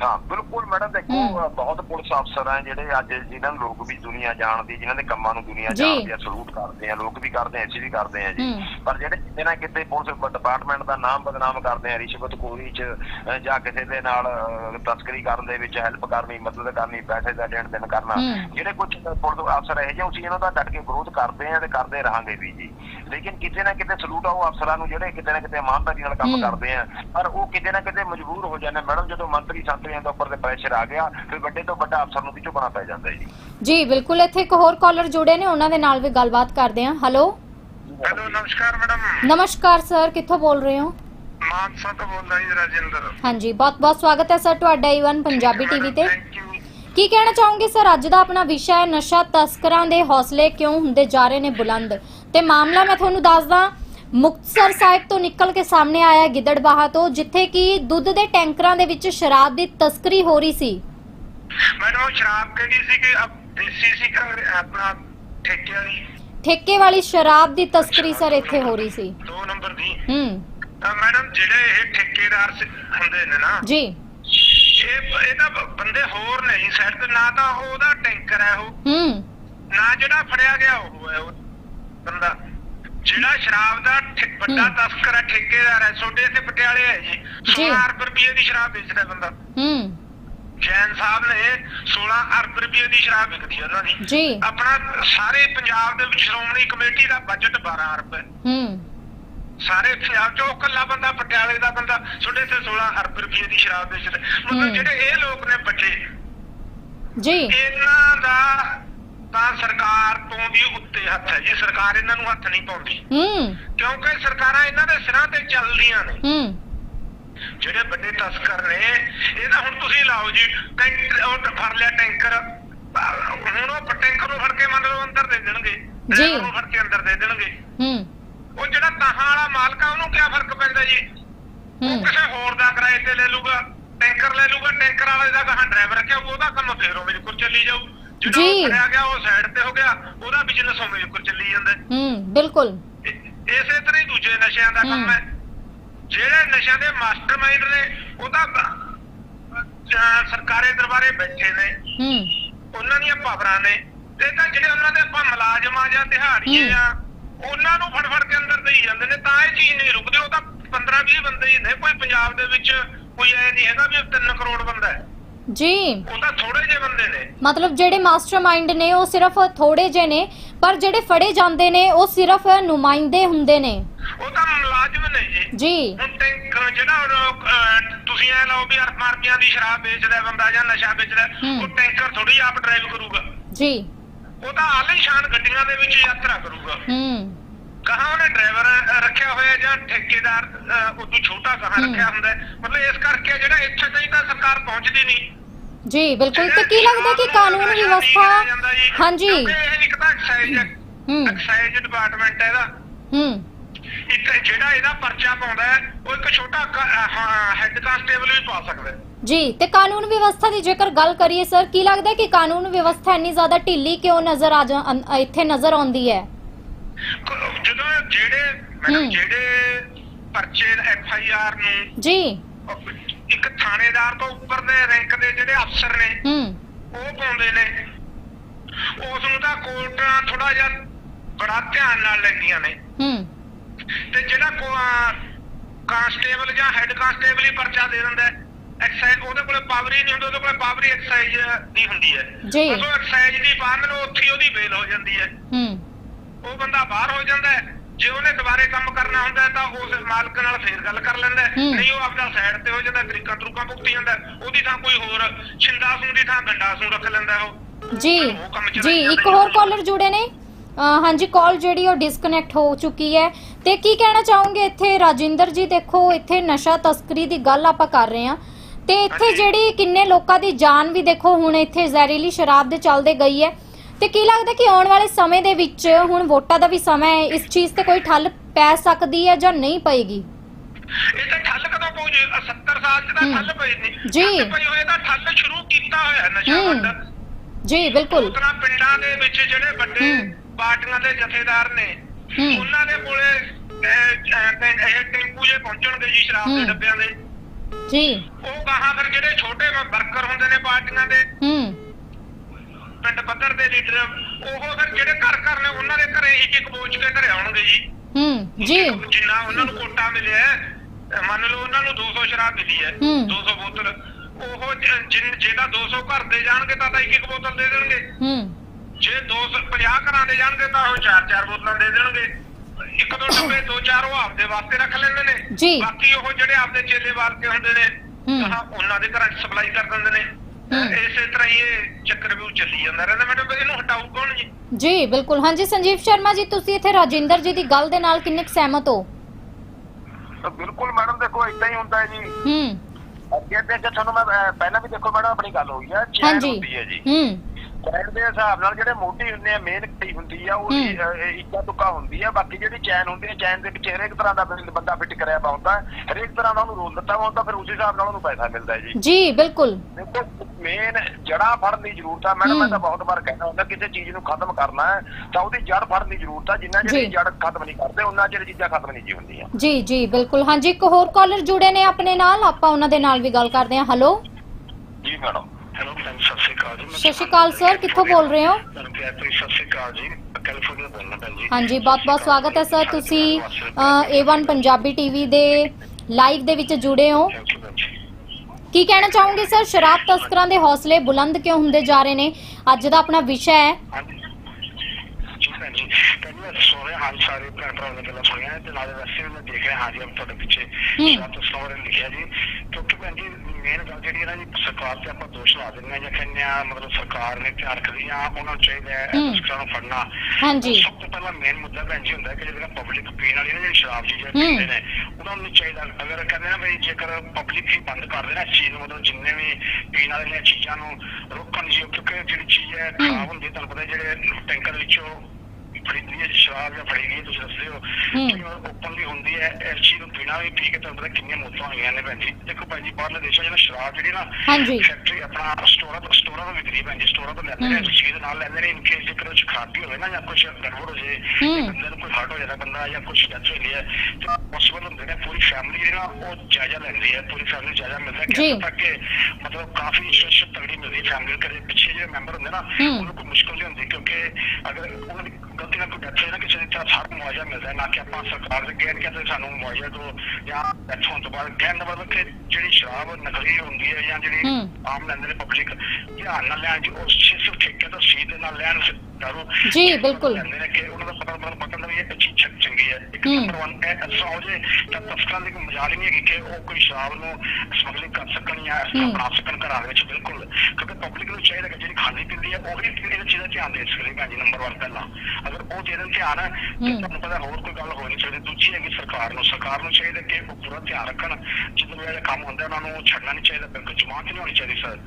ਹਾਂ ਬਿਲਕੁਲ ਮੈਡਮ ਦੇਖੋ ਬਹੁਤ ਪੁਲਿਸ ਅਫਸਰ ਆ ਜਿਹੜੇ ਅੱਜ ਜਿਨ੍ਹਾਂ ਨੂੰ ਲੋਕ ਵੀ ਦੁਨੀਆ ਜਾਣਦੀ ਜਿਨ੍ਹਾਂ ਦੇ ਕੰਮਾਂ ਨੂੰ ਦੁਨੀਆ। ਜਾਣਦੀ ਆ ਸਲੂਟ ਕਰਦੇ ਆ ਲੋਕ ਵੀ ਕਰਦੇ ਆ ਅਸੀਂ ਵੀ ਕਰਦੇ ਆ ਜੀ। ਪਰ ਜਿਹੜੇ ਕਿਤੇ ਨਾ ਕਿਤੇ ਪੁਲਿਸ ਡਿਪਾਰਟਮੈਂਟ ਦਾ ਨਾਮ ਬਦਨਾਮ ਕਰਦੇ ਆ ਰਿਸ਼ਵਤਖੋਰੀ ਚ ਜਾਂ ਕਿਸੇ ਦੇ ਨਾਲ ਤਸਕਰੀ ਕਰਨ ਦੇ ਵਿੱਚ ਹੈਲਪ ਕਰਨੀ ਮਦਦ ਕਰਨੀ ਪੈਸੇ ਦਾ ਦੇਣ ਦੇਣ ਕਰਨਾ। ਜਿਹੜੇ ਕੁਝ ਪੁਲਿਸ ਅਫਸਰ ਇਹੋ ਜਿਹੇ ਅਸੀਂ ਇਹਨਾਂ ਦਾ ਡਟ ਕੇ ਵਿਰੋਧ ਕਰਦੇ ਆ ਤੇ ਕਰਦੇ ਰਹਾਂਗੇ ਵੀ ਜੀ ਲੇਕਿਨ ਕਿਤੇ ਨਾ ਕਿਤੇ ਸਲੂਟ ਆ ਉਹ ਅਫਸਰਾਂ ਨੂੰ ਜਿਹੜੇ ਕਿਤੇ ਨਾ ਕਿਤੇ ਇਮਾਨਦਾਰੀ ਨਾਲ ਕੰਮ। ਕਰਦੇ ਆ ਪਰ ਉਹ ਕਿਤੇ ਨਾ ਕਿਤੇ ਮਜਬੂਰ ਹੋ ਜਾਂਦੇ ਮੈਡਮ ਜਦੋਂ ਮੰਤਰੀ ਸੰਤਰੀਆਂ ਦੇ ਉੱਪਰ ਤੇ ਪ੍ਰੈਸ਼ਰ ਆ ਗਿਆ ਫਿਰ ਵੱਡੇ ਤੋਂ ਵੱਡਾ ਅਫਸਰ ਨੂੰ ਵੀ ਝੁਕਣਾ ਪੈ ਜਾਂਦਾ ਜੀ। ਜੀ ਬਿਲਕੁਲ ਇੱਥੇ ਇੱਕ ਹੋਰ ਕਾਲਰ ਜੁੜੇ ਨੇ ਉਹਨਾਂ ਦੇ ਨਾਲ ਵੀ ਗੱਲਬਾਤ ਕਰਦੇ ਹਾਂ। ਹੈਲੋ ਹੈਲੋ ਨਮਸਕਾਰ ਮੈਡਮ। ਨਮਸਕਾਰ ਸਰ ਕਿੱਥੋਂ ਬੋਲ ਰਹੇ ਹੋ? ਮਾਨਸਾ ਤੋਂ ਬੋਲਦਾ ਜੀ ਰਾਜਿੰਦਰ। ਹਾਂਜੀ ਬਹੁਤ ਬਹੁਤ ਸਵਾਗਤ ਹੈ ਸਰ ਤੁਹਾਡਾ ਈਵਨ ਪੰਜਾਬੀ ਟੀਵੀ ਤੇ। ਕੀ ਕਹਿਣਾ ਚਾਹੋਗੇ ਸਰ ਅੱਜ ਦਾ ਆਪਣਾ ਵਿਸ਼ਾ ਹੈ ਨਸ਼ਾ ਤਸਕਰਾਂ ਦੇ ਹੌਸਲੇ ਕਿਉਂ ਹੁੰਦੇ ਜਾ ਰਹੇ ਨੇ ਬੁਲੰਦ? ਤੇ ਮਾਮਲਾ ਮੈਂ ਤੁਹਾਨੂੰ ਦੱਸਦਾ ਮੁਕਤਸਰ ਸਾਹਿਬ ਤੋਂ ਨਿਕਲ ਕੇ ਸਾਹਮਣੇ ਆਇਆ ਗਿੱਦੜਬਾਹਾ ਤੋਂ ਜਿੱਥੇ ਕਿ ਦੁੱਧ ਦੇ ਟੈਂਕਰਾਂ ਦੇ ਵਿੱਚ ਸ਼ਰਾਬ ਦੀ ਤਸਕਰੀ ਹੋ ਰਹੀ ਸੀ। ਮੈਡਮ ਉਹ ਸ਼ਰਾਬ ਕਿਹੜੀ ਸੀ ਕਿ ਦੇਸੀ ਸੀ ਕਾਂਗਰਸ ਆਪਣਾ ਠੇਕੇ ਵਾਲੀ? ਠੇਕੇ ਵਾਲੀ ਸ਼ਰਾਬ ਦੀ ਤਸਕਰੀ ਸਰ ਇੱਥੇ ਹੋ ਰਹੀ ਸੀ। ਦੋ ਨੰਬਰ ਦੀ। ਹੂੰ। ਤਾਂ ਮੈਡਮ ਜਿਹੜੇ ਇਹ ਠੇਕੇਦਾਰ ਹੁੰਦੇ ਨੇ ਨਾ ਜੀ। ਇਹ ਇਹਦਾ ਬੰਦੇ ਹੋਰ ਨਹੀਂ ਸਾਈਡ ਤੇ ਨਾ ਤਾਂ ਉਹਦਾ ਟੈਂਕਰ ਹੈ ਉਹ। ਹੂੰ। ਨਾ ਜਿਹੜਾ ਫੜਿਆ ਗਿਆ ਉਹ ਹੈ ਉਹ ਬੰਦਾ। ਜਿਹੜਾ ਸ਼ਰਾਬ ਦਾ ਵੱਡਾ। ਤਸਕਰ ਹੈ ਠੇਕੇਦਾਰ ਹੈ ਛੋਟੇ ਇੱਥੇ ਪਟਿਆਲੇ ਹੈ ਜੀ। 16 ਅਰਬ ਰੁਪਏ ਦੀ ਸ਼ਰਾਬ ਵੇਚਦਾ ਬੰਦਾ। ਹੂੰ। ਜੈਨ ਸਾਹਿਬ ਨੇ 16 ਅਰਬ ਰੁਪਏ ਦੀ ਸ਼ਰਾਬ ਵਿਕਦੀ ਉਹਨਾਂ ਦੀ। ਜੀ। ਆਪਣਾ ਸਾਰੇ ਪੰਜਾਬ ਦੇ ਵਿੱਚ ਸ਼੍ਰੋਮਣੀ ਕਮੇਟੀ ਦਾ ਬਜਟ 12 ਅਰਬ ਹੈ। ਹੂੰ। ਸਾਰੇ ਪੰਜਾਬ ਚੋਂ ਇਕੱਲਾ ਬੰਦਾ ਪਟਿਆਲੇ ਦਾ ਬੰਦਾ ਛੋਟੇ ਤੇ 16 ਅਰਬ ਰੁਪਏ ਦੀ ਸ਼ਰਾਬ ਵੇਚਦਾ। ਮਤਲਬ ਜਿਹੜੇ ਇਹ ਲੋਕ ਨੇ ਬੱਚੇ ਜੀ। ਇਹਨਾਂ ਦਾ ਤਾਂ ਸਰਕਾਰ ਤੋਂ ਵੀ ਉੱਤੇ ਹੱਥ ਹੈ। ਜੀ ਸਰਕਾਰ ਇਹਨਾਂ ਨੂੰ ਹੱਥ ਨਹੀਂ ਪਾਉਂਦੀ। ਹੂੰ। ਕਿਉਂਕਿ ਸਰਕਾਰਾਂ ਇਹਨਾਂ ਦੇ ਸਿਰਾਂ ਤੇ ਚੱਲਦੀਆਂ ਨੇ। ਹੂੰ। ਜਿਹੜੇ ਵੱਡੇ ਤਸਕਰ ਨੇ ਇਹਦਾ ਹੁਣ ਤੁਸੀਂ ਲਾਓ ਜੀ ਟੈਂਕਰ ਉਹ ਫੜ ਲਿਆ ਟੈਂਕਰ। ਹੁਣ ਉਹ ਟੈਂਕਰ ਨੂੰ ਫੜ ਕੇ ਮੰਨ ਲਓ ਅੰਦਰ ਦੇ ਦੇਣਗੇ। ਜੀ। ਨੂੰ ਫੜ ਕੇ ਅੰਦਰ ਦੇ ਦੇਣਗੇ। ਹੂੰ। ਉਹ ਜਿਹੜਾ ਤਾਹਾਂ ਵਾਲਾ ਮਾਲਕ ਆ ਉਹਨੂੰ ਕੀ ਫ਼ਰਕ ਪੈਂਦਾ ਜੀ? ਉਹ ਹੂੰ ਕਿਸੇ ਹੋਰ ਦਾ ਕਿਰਾਏ ਤੇ ਲੈ ਲੂਗਾ ਟੈਂਕਰ ਲੈ ਲੂਗਾ ਟੈਂਕਰ ਵਾਲੇ ਦਾ ਕਹਾਂ ਡਰਾਈਵਰ ਰੱਖਿਆ ਉਹਦਾ ਕੰਮ ਫੇਰ ਉਵੇਂ ਕੋਲ ਚੱਲੀ ਜਾਊ। ਜਿਹੜਾ ਜੀ। ਉਹ ਫੜਿਆ ਗਿਆ ਉਹ ਸਾਈਡ ਤੇ ਹੋ ਗਿਆ ਉਹਦਾ ਬਿਜ਼ਨਸ ਉਵੇਂ ਕੋਲ ਚੱਲੀ ਜਾਂਦਾ ਹੈ। ਹੂੰ ਬਿਲਕੁਲ ਇ- ਇਸੇ ਤਰ੍ਹਾਂ ਹੀ ਦੂਜੇ ਨਸ਼ਿਆਂ ਦਾ ਕੰਮ ਹੂੰ। ਹੈ ਜਿਹੜੇ ਨਸ਼ਿਆਂ ਦੇ ਮਾਸਟਰਮਾਈਂਡ ਨੇ ਉਹਦਾ ਬ- ਅਹ ਸਰਕਾਰੀ ਦਰਬਾਰੇ ਬੈਠੇ ਨੇ ਹੂੰ ਉਹਨਾਂ ਦੀਆਂ ਪਾਵਰਾਂ ਨੇ ਤੇ ਤਾਂ ਜਿਹੜੇ ਉਹਨਾਂ ਦੇ ਆਪਾਂ ਮੁਲਾਜ਼ਮ ਜਾਂ ਦਿਹਾੜੀਏ ਹੂੰ। ਆ ਉਹਨਾਂ ਨੂੰ ਫੜ ਫੜ ਕੇ ਅੰਦਰ ਦੇਈ ਜਾਂਦੇ ਨੇ ਤਾਂ ਇਹ ਚੀਜ਼ ਨਹੀਂ ਰੁਕਦੀ ਉਹ ਤਾਂ 15 20 ਬੰਦੇ ਹੀ ਨੇ ਕੋਈ ਪੰਜਾਬ ਦੇ ਵਿੱਚ ਕੋਈ ਐ ਨਹੀਂ ਹੈਗਾ ਵੀ 3 ਕਰੋੜ ਬੰਦਾ ਹੈ ਜੀ। ਉਹ ਤਾਂ ਥੋੜੇ ਜਿਹੇ ਬੰਦੇ ਨੇ। ਮਤਲਬ ਜਿਹੜੇ ਮਾਸਟਰਮਾਈਂਡ ਨੇ ਉਹ ਸਿਰਫ ਥੋੜੇ ਜਿਹੇ ਨੇ ਪਰ ਜਿਹੜੇ ਫੜੇ ਜਾਂਦੇ ਨੇ ਉਹ ਸਿਰਫ ਨੁਮਾਇੰਦੇ ਹੁੰਦੇ ਨੇ। ਉਹ ਤਾਂ ਮੁਲਾਜ਼ਮ ਨੇ ਜੀ। ਜੀ। ਹੁਣ ਟੈਂਕ ਜਿਹੜਾ ਉਹ, ਅਹ, ਤੁਸੀਂ ਐ ਲਾਓ ਵੀ ਅਰਬਾਂ ਰੁਪਈਆਂ ਦੀ ਸ਼ਰਾਬ ਵੇਚਦਾ ਬੰਦਾ ਜਾਂ ਨਸ਼ਾ ਵੇਚਦਾ ਹੂੰ। ਉਹ ਟੈਂਕਰ ਥੋੜੀ ਆਪ ਡਰਾਈਵ ਕਰੂਗਾ। ਜੀ। ਉਹ ਤਾਂ ਆਲੀਸ਼ਾਨ ਗੱਡੀਆਂ ਦੇ ਵਿੱਚ ਯਾਤਰਾ ਕਰੂਗਾ। ਹੂੰ। ਕਹਾਂ ਉਹਨੇ ਡਰਾਈਵਰ ਰੱਖਿਆ ਹੋਇਆ ਜਾਂ ਠੇਕੇਦਾਰ ਉਦੋਂ ਛੋਟਾ ਕਹਾਂ। ਰੱਖਿਆ ਹੁੰਦਾ। ਮਤਲਬ ਇਸ ਕਰਕੇ ਜਿਹੜਾ ਇੱਥੇ ਤਾਈਂ ਤਾਂ ਸਰਕਾਰ ਪਹੁੰਚਦੀ ਨਹੀਂ। ਜੀ ਬਿਲਕੁਲ। ਤੇ ਕੀ ਲੱਗਦਾ ਕਿ ਕਾਨੂੰਨ ਵਿਵਸਥਾ ਹਾਂਜੀ। ਇਹ ਇੱਕ ਤਾਂ ਐਕਸਾਈਜ਼ ਐਕਸਾਈਜ਼ ਡਿਪਾਰਟਮੈਂਟ ਹੈ ਇਹਦਾ। ਹੂੰ। ਇੱਕ ਜਿਹੜਾ ਇਹਦਾ ਪਰਚਾ ਪਾਉਂਦਾ ਉਹ ਇੱਕ ਛੋਟਾ ਹੈੱਡ ਕਾਂਸਟੇਬਲ ਵੀ ਪਾ ਸਕਦਾ ਜੀ ਤੇ ਕਾਨੂੰਨ ਵਿਵਸਥਾ ਦੀ ਜੇਕਰ ਗੱਲ ਕਰੀਏ ਸਰ ਕੀ ਲੱਗਦਾ ਕਿ ਕਾਨੂੰਨ ਵਿਵਸਥਾ ਇੰਨੀ ਜ਼ਿਆਦਾ ਢਿੱਲੀ ਕਿਉਂ ਨਜ਼ਰ ਆ ਇੱਥੇ ਨਜ਼ਰ ਆਉਂਦੀ ਹੈ? ਜਦੋਂ ਜਿਹੜੇ ਹੂੰ। ਮੈਡਮ ਜਿਹੜੇ ਪਰਚੇ ਐਫ ਆਈ ਆਰ ਨੂੰ ਜੀ। ਉਹ ਇੱਕ ਥਾਣੇਦਾਰ ਤੋਂ ਉੱਪਰ ਦੇ ਰੈਂਕ ਦੇ ਜਿਹੜੇ ਅਫਸਰ ਨੇ ਹੂੰ। ਉਹ ਪਾਉਂਦੇ ਨੇ। ਉਸ ਨੂੰ ਤਾਂ ਕੋਰਟਾਂ ਥੋੜਾ ਜਿਹਾ ਬੜਾ ਧਿਆਨ ਨਾਲ ਲੈਂਦੀਆਂ ਨੇ। ਹੂੰ। ਤੇ ਜਿਹੜਾ ਕਾਂਸਟੇਬਲ ਜਾਂ ਹੈੱਡ ਕਾਂਸਟੇਬਲ ਹੀ ਪਰਚਾ ਦੇ ਦਿੰਦਾ ਐਕਸਾਈਜ਼ ਉਹਦੇ ਕੋਲੇ ਪਾਵਰ ਹੀ ਨਹੀਂ ਹੁੰਦੀ ਉਹਦੇ ਕੋਲੇ ਪਾਵਰ ਹੀ ਐਕਸਾਈਜ਼ ਦੀ ਹੁੰਦੀ ਹੈ। ਜੀ। ਬਸ ਉਹ ਐਕਸਾਈਜ਼ ਦੀ ਪਾਵਰ ਨੂੰ ਉੱਥੇ ਹੀ ਉਹਦੀ ਬੇਲ ਹੋ ਜਾਂਦੀ ਹੈ। ਹੂੰ। ਉਹ ਬੰਦਾ ਬਾਹਰ ਹੋ ਜਾਂਦਾ ਹੈ ਜੇ ਉਹਨੇ ਦੁਬਾਰੇ ਕੰਮ ਕਰਨਾ ਹੁੰਦਾ ਹੈ ਤਾਂ ਉਸ ਮਾਲਕ ਨਾਲ ਫੇਰ ਗੱਲ ਕਰ ਲੈਂਦਾ ਹੈ। ਹੂੰ। ਨਹੀਂ ਉਹ ਆਪਦਾ ਸਾਈਡ ਤੇ ਹੋ ਜਾਂਦਾ ਤਰੀਕਾ ਤਰੂਕਾ ਭੁਗਤੀ ਜਾਂਦਾ ਹੈ। ਉਹਦੀ ਥਾਂ ਕੋਈ ਹੋਰ ਛਿੰਦਾ ਸੂ ਦੀ ਥਾਂ ਗੰਡਾ ਸੂ ਰੱਖ ਲੈਂਦਾ ਉਹ ਜੀ ਜੀ ਇੱਕ। ਹੋਰ ਕਾਲਰ ਜੁੜੇ ਨੇ ਅ, ਹਾਂਜੀ ਕਾਲ ਜਿਹੜੀ ਉਹ ਡਿਸਕਨੈਕਟ ਹੋ ਚੁੱਕੀ ਹੈ ਤੇ ਕੀ ਕਹਿਣਾ ਚਾਹੋਗੇ ਇੱਥੇ ਰਾਜਿੰਦਰ ਜੀ ਦੇਖੋ ਇੱਥੇ ਨਸ਼ਾ ਤਸਕਰੀ ਦੀ ਗੱਲ ਆਪਾਂ ਕਰ ਰਹੇ ਹਾਂ ਤੇ ਇੱਥੇ ਹਾਂਜੀ। ਜਿਹੜੀ ਕਿੰਨੇ ਲੋਕਾਂ ਦੀ ਜਾਨ ਵੀ ਦੇਖੋ ਹੁਣ ਇੱਥੇ ਜ਼ਹਿਰੀਲੀ ਸ਼ਰਾਬ ਦੇ ਚੱਲਦੇ ਗਈ ਹੈ ਤੇ ਕੀ ਲੱਗਦਾ ਕਿ ਆਉਣ ਵਾਲੇ ਸਮੇਂ ਦੇ ਵਿੱਚ ਹੁਣ ਵੋਟਾਂ ਦਾ ਵੀ ਸਮਾਂ ਹੈ ਇਸ ਚੀਜ਼ ਤੇ ਕੋਈ ਠੱਲ ਪੈ ਸਕਦੀ ਹੈ ਜਾਂ ਨਹੀਂ ਪਏਗੀ ਇਹ ਤਾਂ ਠੱਲ ਕਦੋਂ ਪਊ ਜੀ ਆਹ 70 ਸਾਲ ਚ ਤਾਂ। ਠੱਲ ਪਈ ਨਹੀਂ ਜੀ। ਠੱਲ ਪਈ ਹੋਏ ਤਾਂ ਠੱਲ ਸ਼ੁਰੂ ਕੀਤਾ ਹੋਇਆ ਨਸ਼ਾ ਹੂੰ। ਵੰਡ ਜੀ ਬਿਲਕੁਲ ਉਤਨਾ ਪਿੰਡਾਂ ਦੇ ਵਿੱਚ ਜਿਹੜੇ ਵੱਡੇ ਹੂੰ। ਪਾਰਟੀਆਂ ਦੇ ਜਥੇਦਾਰ ਨੇ ਹੂੰ। ਉਹਨਾਂ ਦੇ ਕੋਲੇ ਇਹ ਟੈਂਪੂ ਜੇ ਪਹੁੰਚਣਗੇ ਜੀ ਸ਼ਰਾਬ ਦੇ ਹੂੰ। ਡੱਬਿਆਂ ਦੇ ਜੀ ਉਹ ਗਾਹਾਂ ਫਿਰ ਜਿਹੜੇ ਛੋਟੇ ਵਰਕਰ ਹੁੰਦੇ ਨੇ ਪਾਰਟੀਆਂ ਦੇ ਹੂੰ ਪਿੰਡ ਪੱਧਰ ਦੇ ਲੀਡਰ ਉਹ ਫਿਰ ਜਿਹੜੇ ਘਰ ਘਰ ਨੇ ਉਹਨਾਂ ਦੇ ਘਰੇ ਇੱਕ ਇੱਕ ਬੋਝ ਕੇ ਘਰੇ ਆਉਣਗੇ ਜੀ। ਹੂੰ ਜੀ। ਜਿੰਨਾ ਉਹਨਾਂ ਨੂੰ ਕੋਟਾ ਮਿਲਿਆ ਮੰਨ ਲਓ ਉਹਨਾਂ ਨੂੰ 200 ਸ਼ਰਾਬ ਮਿਲੀ ਹੈ ਹੂੰ। 200 ਬੋਤਲ। ਉਹ ਜਿਹਦਾ 200 ਘਰ ਦੇ ਜਾਣਗੇ ਤਾਂ ਤਾਂ ਇੱਕ ਇੱਕ ਬੋਤਲ ਦੇ ਦੇਣਗੇ। ਹੂੰ। ਜੇ 250 ਘਰਾਂ ਦੇ ਜਾਣਗੇ ਤਾਂ ਉਹ ਚਾਰ ਚਾਰ ਬੋਤਲਾਂ ਦੇ ਦੇਣਗੇ। ਇੱਕ ਦੋ ਡੱਬੇ ਦੋ ਚਾਰ ਉਹ ਆਪਦੇ ਵਾਸਤੇ ਰੱਖ ਲੈਂਦੇ ਨੇ। ਜੀ। ਬਾਕੀ ਉਹ ਜਿਹੜੇ ਆਪਦੇ ਚੇਲੇ ਵਾਸਤੇ ਹੁੰਦੇ ਨੇ ਉਹਨਾਂ ਦੇ ਘਰਾਂ 'ਚ ਸਪਲਾਈ ਕਰ ਦਿੰਦੇ ਨੇ। ਇਸੇ ਤਰ੍ਹਾਂ ਹੀ ਇਹ ਚੱਕਰ ਵੀ ਚੱਲੀ ਜਾਂਦਾ ਰਹਿੰਦਾ। ਮੈਡਮ ਇਹਨੂੰ ਹਟਾਊ ਕੌਣ ਜੀ? ਜੀ ਬਿਲਕੁਲ। ਹਾਂਜੀ ਸੰਜੀਵ ਸ਼ਰਮਾ ਜੀ ਤੁਸੀਂ ਇੱਥੇ ਰਾਜਿੰਦਰ ਜੀ ਦੀ ਗੱਲ ਦੇ ਨਾਲ ਕਿੰਨੇ ਕੁ ਸਹਿਮਤ ਹੋ? ਬਿਲਕੁਲ ਮੈਡਮ ਦੇਖੋ ਇਦਾਂ ਹੀ ਹੁੰਦਾ ਹੈ ਜੀ। ਹੂੰ। ਅੱਗੇ ਤੇ ਅੱਗੇ ਤੁਹਾਨੂੰ ਮੈਂ ਅਹ, ਪਹਿਲਾਂ ਵੀ ਦੇਖੋ ਮੈਡਮ ਆਪਣੀ ਗੱਲ ਹੋਈ ਹੈ ਚੈਨ ਹਾਂਜੀ। ਹੁੰਦੀ ਹੈ ਜੀ। ਹੂੰ। ਚੈਨ ਦੇ ਹਿਸਾਬ ਨਾਲ ਜਿਹੜੇ ਮੋਢੀ ਹੁੰਦੇ ਆ ਮੇਨ ਕਈ ਹੁੰਦੀ ਆ ਉਹ ਹੂੰ। ਇੱਕਾ ਤੁੱਕਾ ਹੁੰਦੀ ਆ ਬਾਕੀ ਜਿਹੜੀ ਚੈਨ ਹੁੰਦੀ ਹੈ ਚੈਨ ਦੇ ਵਿੱਚ ਹਰੇਕ ਤਰ੍ਹਾਂ ਦਾ ਬੰਦ- ਫਿੱਟ ਕਰਿਆ ਵਾ ਹੁੰਦਾ। ਹਰੇਕ ਤਰ੍ਹਾਂ ਦਾ ਉਹਨੂੰ ਰੋਲ ਦਿੱਤਾ ਵਾ ਹੁੰਦਾ ਫਿਰ ਉਸ ਹਿਸਾਬ ਨਾਲ ਉਹਨੂੰ ਪੈਸਾ ਮਿਲਦਾ ਜੀ ਜੀ ਬਿਲਕੁਲ ਮੇਨ ਜੜਾ ਫੜਨ ਦੀ ਜ਼ਰੂਰਤ ਆ ਮੈਡਮ ਮੈਂ। ਤਾਂ ਬਹੁਤ ਵਾਰ ਕਹਿੰਦਾ ਹੁੰਦਾ ਕਿਸੇ ਚੀਜ਼ ਨੂੰ ਖਤਮ ਕਰਨਾ ਹੈ ਤਾਂ ਉਹਦੀ ਜੜ ਫੜਨ ਦੀ ਜ਼ਰੂਰਤ ਆ ਜਿੰਨਾ ਚਿਰ ਜੀ। ਜੜ ਖਤਮ ਨਹੀਂ ਕਰਦੇ ਉਹਨਾਂ ਚਿਰ ਚੀਜ਼ਾਂ ਖਤਮ ਨਹੀਂ ਜੀ ਹੁੰਦੀਆਂ ਜੀ ਜੀ ਬਿਲਕੁਲ ਹਾਂਜੀ ਇੱਕ ਹੋਰ ਕਾਲਰ ਜੁੜੇ ਨੇ ਆਪਣੇ ਨਾਲ ਆਪਾਂ ਉਹਨਾਂ ਦੇ ਨਾਲ ਵੀ ਗੱਲ ਕਰਦੇ ਹਾਂ ਹੈਲੋ ਜੀ ਮੈਡਮ ਹੈਲੋ ਸਤਿ ਸ਼੍ਰੀ ਅਕਾਲ ਜੀ। ਮੈਂ ਸਤਿ ਸ਼੍ਰੀ ਅਕਾਲ ਸਰ ਕਿੱਥੋਂ ਬੋਲ ਰਹੇ ਹੋ? ਤੁਹਾਨੂੰ ਪਿਆਰ ਭਰੀ ਸਤਿ ਸ਼੍ਰੀ ਅਕਾਲ ਜੀ ਕੈਲੀਫੋਰਨੀਆ ਬੋਲਣਾ ਭੈਣ ਜੀ। ਹਾਂਜੀ ਬਹੁਤ ਬਹੁਤ ਸਵਾਗਤ ਹੈ ਸਰ ਤੁਸੀਂ A1 ਪੰਜਾਬੀ ਟੀਵੀ ਦੇ ਲਾਈਵ ਦੇ ਵਿੱਚ ਜੁੜੇ ਹੋ। ਥੈਂਕ ਯੂ ਭੈਣ ਜੀ। ਕੀ ਕਹਿਣਾ ਚਾਹੋਗੇ ਸਰ ਸ਼ਰਾਬ ਤਸਕਰਾਂ ਦੇ ਹੌਸਲੇ ਬੁਲੰਦ ਕਿਉਂ ਹੁੰਦੇ ਜਾ ਰਹੇ ਨੇ? ਅੱਜ ਦਾ ਆਪਣਾ ਵਿਸ਼ਾ ਹੈ। ਹਾਂਜੀ। ਜੀ ਭੈਣ ਜੀ ਪਹਿਲਾਂ ਸੁਣ ਰਹੇ ਹਾਂ ਸਾਰੇ ਭੈਣ ਭਰਾਵਾਂ ਨੇ ਗੱਲਾਂ ਸੁਣੀਆਂ ਤੇ ਨਾਲ ਵੈਸੇ ਵੀ ਮੈਂ ਦੇਖ ਰਿਹਾ ਹਾਂ ਜੀ ਅਬ ਤੁਹਾਡੇ ਪਿੱਛੇ। ਸ਼ਾਇਦ ਤੁਸੀਂ ਸੋਰੇ ਲਿਖਿਆ ਜੀ ਕਿਉਂਕਿ ਭੈਣ ਜੀ ਮੇਨ ਗੱਲ ਜਿਹੜੀ ਹੈ ਨਾ ਜੀ ਸਰਕਾਰ ਤੇ ਆਪਾਂ ਦੋਸ਼ ਲਾ ਦਿੰਦੇ ਹਾਂ ਜਾਂ ਕਹਿੰਦੇ ਆ ਮਤਲਬ ਸਰਕਾਰ ਨੇ ਧਿਆਨ ਰੱਖਦੀ ਆ ਉਹਨਾਂ ਨੂੰ ਚਾਹੀਦਾ ਹੈ। ਤਸਕਰਾਂ ਨੂੰ ਫੜਨਾ ਹਾਂਜੀ ਸਭ ਤੋਂ ਪਹਿਲਾਂ ਮੇਨ ਮੁੱਦਾ ਭੈਣ ਜੀ ਹੁੰਦਾ ਕਿ ਜਿਹੜਾ ਪਬਲਿਕ ਪੀਣ ਵਾਲੀ ਨਾ ਜਿਹੜੀ ਸ਼ਰਾਬ ਜੀ ਜਿਹੜੇ। ਪੀਂਦੇ ਨੇ ਉਹਨਾਂ ਨੂੰ ਚਾਹੀਦਾ ਅਗਰ ਕਹਿੰਦੇ ਨਾ ਵੀ ਜੇਕਰ ਪਬਲਿਕ ਹੀ ਬੰਦ ਕਰ ਦੇਣਾ ਇਸ ਚੀਜ਼ ਨੂੰ ਮਤਲਬ ਜਿੰਨੇ ਵੀ ਪੀਣ ਵਾਲੇ ਨੇ ਚੀਜ਼ਾਂ ਨੂੰ ਰੋਕਣ ਜੀ ਕਿਉਂਕਿ ਜਿਹੜੀ ਚੀਜ਼ ਹੈ। ਖਰਾਬ ਹੁੰਦੀ ਤੁਹਾਨੂੰ ਪਤਾ ਜਿਹੜੇ ਟੈਂਕਰ ਵਿੱਚੋਂ ਖਰੀਦੀ ਹੈ ਸ਼ਰਾਬ ਜਾਂ ਫੜੀ ਗਈ ਤੁਸੀਂ ਦੱਸਦੇ ਹੋ। ਕਿ ਓਪਨਲੀ ਹੁੰਦੀ ਹੈ ਇਸ ਚੀਜ਼ ਨੂੰ ਪੀਣਾ ਵੀ ਪੀ ਕੇ ਤੁਹਾਨੂੰ ਪਤਾ ਕਿੰਨੀਆਂ ਮੌਤਾਂ ਹੋਈਆਂ ਨੇ ਭੈਣ ਜੀ ਦੇਖੋ ਭੈਣ ਜੀ ਬਾਹਰਲੇ ਦੇਸ਼ਾਂ ਨਾ ਸ਼ਰਾਬ ਜਿਹੜੀ ਨਾ ਹਾਂਜੀ ਫੈਕਟਰੀ ਆਪਣਾ ਸਟੋਰਾਂ ਤੋਂ ਸਟੋਰਾਂ ਤੋਂ ਵਿਕਦੀ ਭੈਣ ਜੀ ਸਟੋਰਾਂ ਤੋਂ ਲੈਂਦੇ ਨੇ ਚੀਜ਼ ਨਾਲ ਲੈਂਦੇ ਨੇ ਇਨ ਕੇਸ ਉਹ 'ਚ ਖਰਾਬੀ ਹੋਵੇ ਨਾ ਜਾਂ ਕੁਝ ਗੜਬੜ ਹੋ। ਤੇ ਬੰਦੇ ਨੂੰ ਕੋਈ ਹਰਟ ਹੋ ਜਾਂਦਾ ਬੰਦਾ ਜਾਂ ਕੁਝ ਡੈਥ ਹੋਈ ਹੈ ਤੇ ਪੋਸੀਬਲ ਹੁੰਦੇ ਨੇ ਪੂਰੀ ਫੈਮਿਲੀ ਜਿਹੜੀ ਨਾ ਉਹ ਜਾਇਜ਼ਾ ਲੈਂਦੀ ਹੈ ਪੂਰੀ ਫੈਮਿਲੀ ਜਾਇਜ਼ਾ ਮਿਲਦਾ ਜੀ। ਕਿ ਤੱਕ ਕਿ ਮਤਲਬ ਕਾਫੀ ਸ਼ਸ਼ ਤਗੜੀ ਮਿਲਦੀ ਫੈਮਿਲੀ ਕਦੇ ਪਿੱਛੇ ਜਿਹੜੇ ਮੈਂਬਰ ਹੁੰਦੇ ਨਾ। ਉਹਨੂੰ ਕੋਈ ਮੁਸ਼ਕਲ ਨਹੀਂ ਹੁੰਦੀ ਕਿਉਂਕਿ ਅਗਰ ਉਹਨਾਂ ਦੀ ਗਲਤੀ ਨਾਲ ਕੋਈ ਡੈਥ ਹੋਏ ਨਾ ਕਿਸੇ ਦੀ ਤਾਂ ਸਾਰਾ ਮੁਆਵਜ਼ਾ ਮਿਲਦਾ ਹੈ ਨਾ ਕਿ ਆਪਾਂ ਸਰਕਾਰ ਦੇ ਕਹਿਣ ਕਹਿੰਦੇ ਸਾਨੂੰ ਮੁਆਵਜ਼ਾ ਦਿਓ ਜਾਂ ਡੈਥ ਹੋਣ ਤੋਂ ਬਾਅਦ ਕਹਿਣ ਦਾ ਮਤਲਬ ਕਿ ਜਿਹੜੀ ਸ਼ਰਾਬ ਨਕਲੀ ਹੁੰਦੀ ਹੈ ਜਾਂ ਜਿਹੜੀ ਹੂੰ। ਆਮ ਲੈਂਦੇ ਨੇ ਪਬਲਿਕ ਧਿਆਨ ਨਾਲ ਲੈਣ ਜੀ ਚੀਜ਼ ਸਿਰਫ ਠੇਕੇ ਤੋਂ ਰਸੀਦ ਦੇ ਨਾਲ ਲੈਣ ਦਾਰੂ ਜੀ, ਬਿਲਕੁਲ। ਲੈਂਦੇ ਨੇ ਕਿ ਉਹਨਾਂ ਦਾ ਪਤਾ ਮਤਲਬ ਪਤਾ ਨਹੀਂ ਇਹ ਚੀਜ਼ ਚੰਗ- ਚੰਗੀ ਹੈ ਇੱਕ ਹੂੰ। ਨੰਬਰ 1 ਇਹ ਅੱਛਾ ਹੋ ਜੇ ਤਾਂ ਤਸਕਰਾਂ ਦੀ ਕੋਈ ਮਜਾਲ ਹੀ ਨਹੀਂ ਹੈਗੀ ਕਿ ਉਹ ਕੋਈ ਸ਼ਰਾਬ ਨੂੰ ਸਮਗਲਿੰਗ ਕਰ ਸਕਣ ਜਾਂ ਇਸ ਤਰ੍ਹਾਂ ਹੂੰ। ਬਣਾ ਸਕਣ ਘਰਾਂ ਦੇ ਵਿੱਚ ਬਿਲਕੁਲ ਕਿਉਂਕਿ ਪਬਲਿਕ ਨੂੰ ਚਾਹੀਦਾ ਕਿ ਜਿਹੜੀ ਖਾਂਦੀ ਪੀਂਦੀ ਹੈ ਉਹ ਵੀ ਇਹਨਾਂ ਚੀਜ਼ਾਂ ਦਾ ਧਿਆਨ ਦੇ ਸਕਦੀ ਭੈਣ ਜੀ ਨੰਬਰ 1 ਪਹਿਲਾਂ ਅਗਰ ਉਹ ਦੇ ਦੇਣ ਧਿਆਨ ਤੇ ਹੂੰ। ਤੁਹਾਨੂੰ ਪਤਾ ਹੋਰ ਕੋਈ ਗੱਲ ਹੋ ਨਹੀਂ ਸਕਦੀ ਦੂਜੀ ਹੈਗੀ ਸਰਕਾਰ ਨੂੰ ਸਰਕਾਰ ਨੂੰ ਚਾਹੀਦਾ ਕਿ ਉਹ ਪੂਰਾ ਧਿਆਨ ਰੱਖਣ ਜਦੋਂ ਇਹ ਕੰਮ ਹੁੰਦਾ ਉਹਨਾਂ ਨੂੰ ਛੱਡਣਾ ਨਹੀਂ ਚਾਹੀਦਾ ਬਿਲਕੁਲ ਜਮਾਤ ਨਹੀਂ ਹੋਣੀ ਚਾਹੀਦੀ ਸਰ।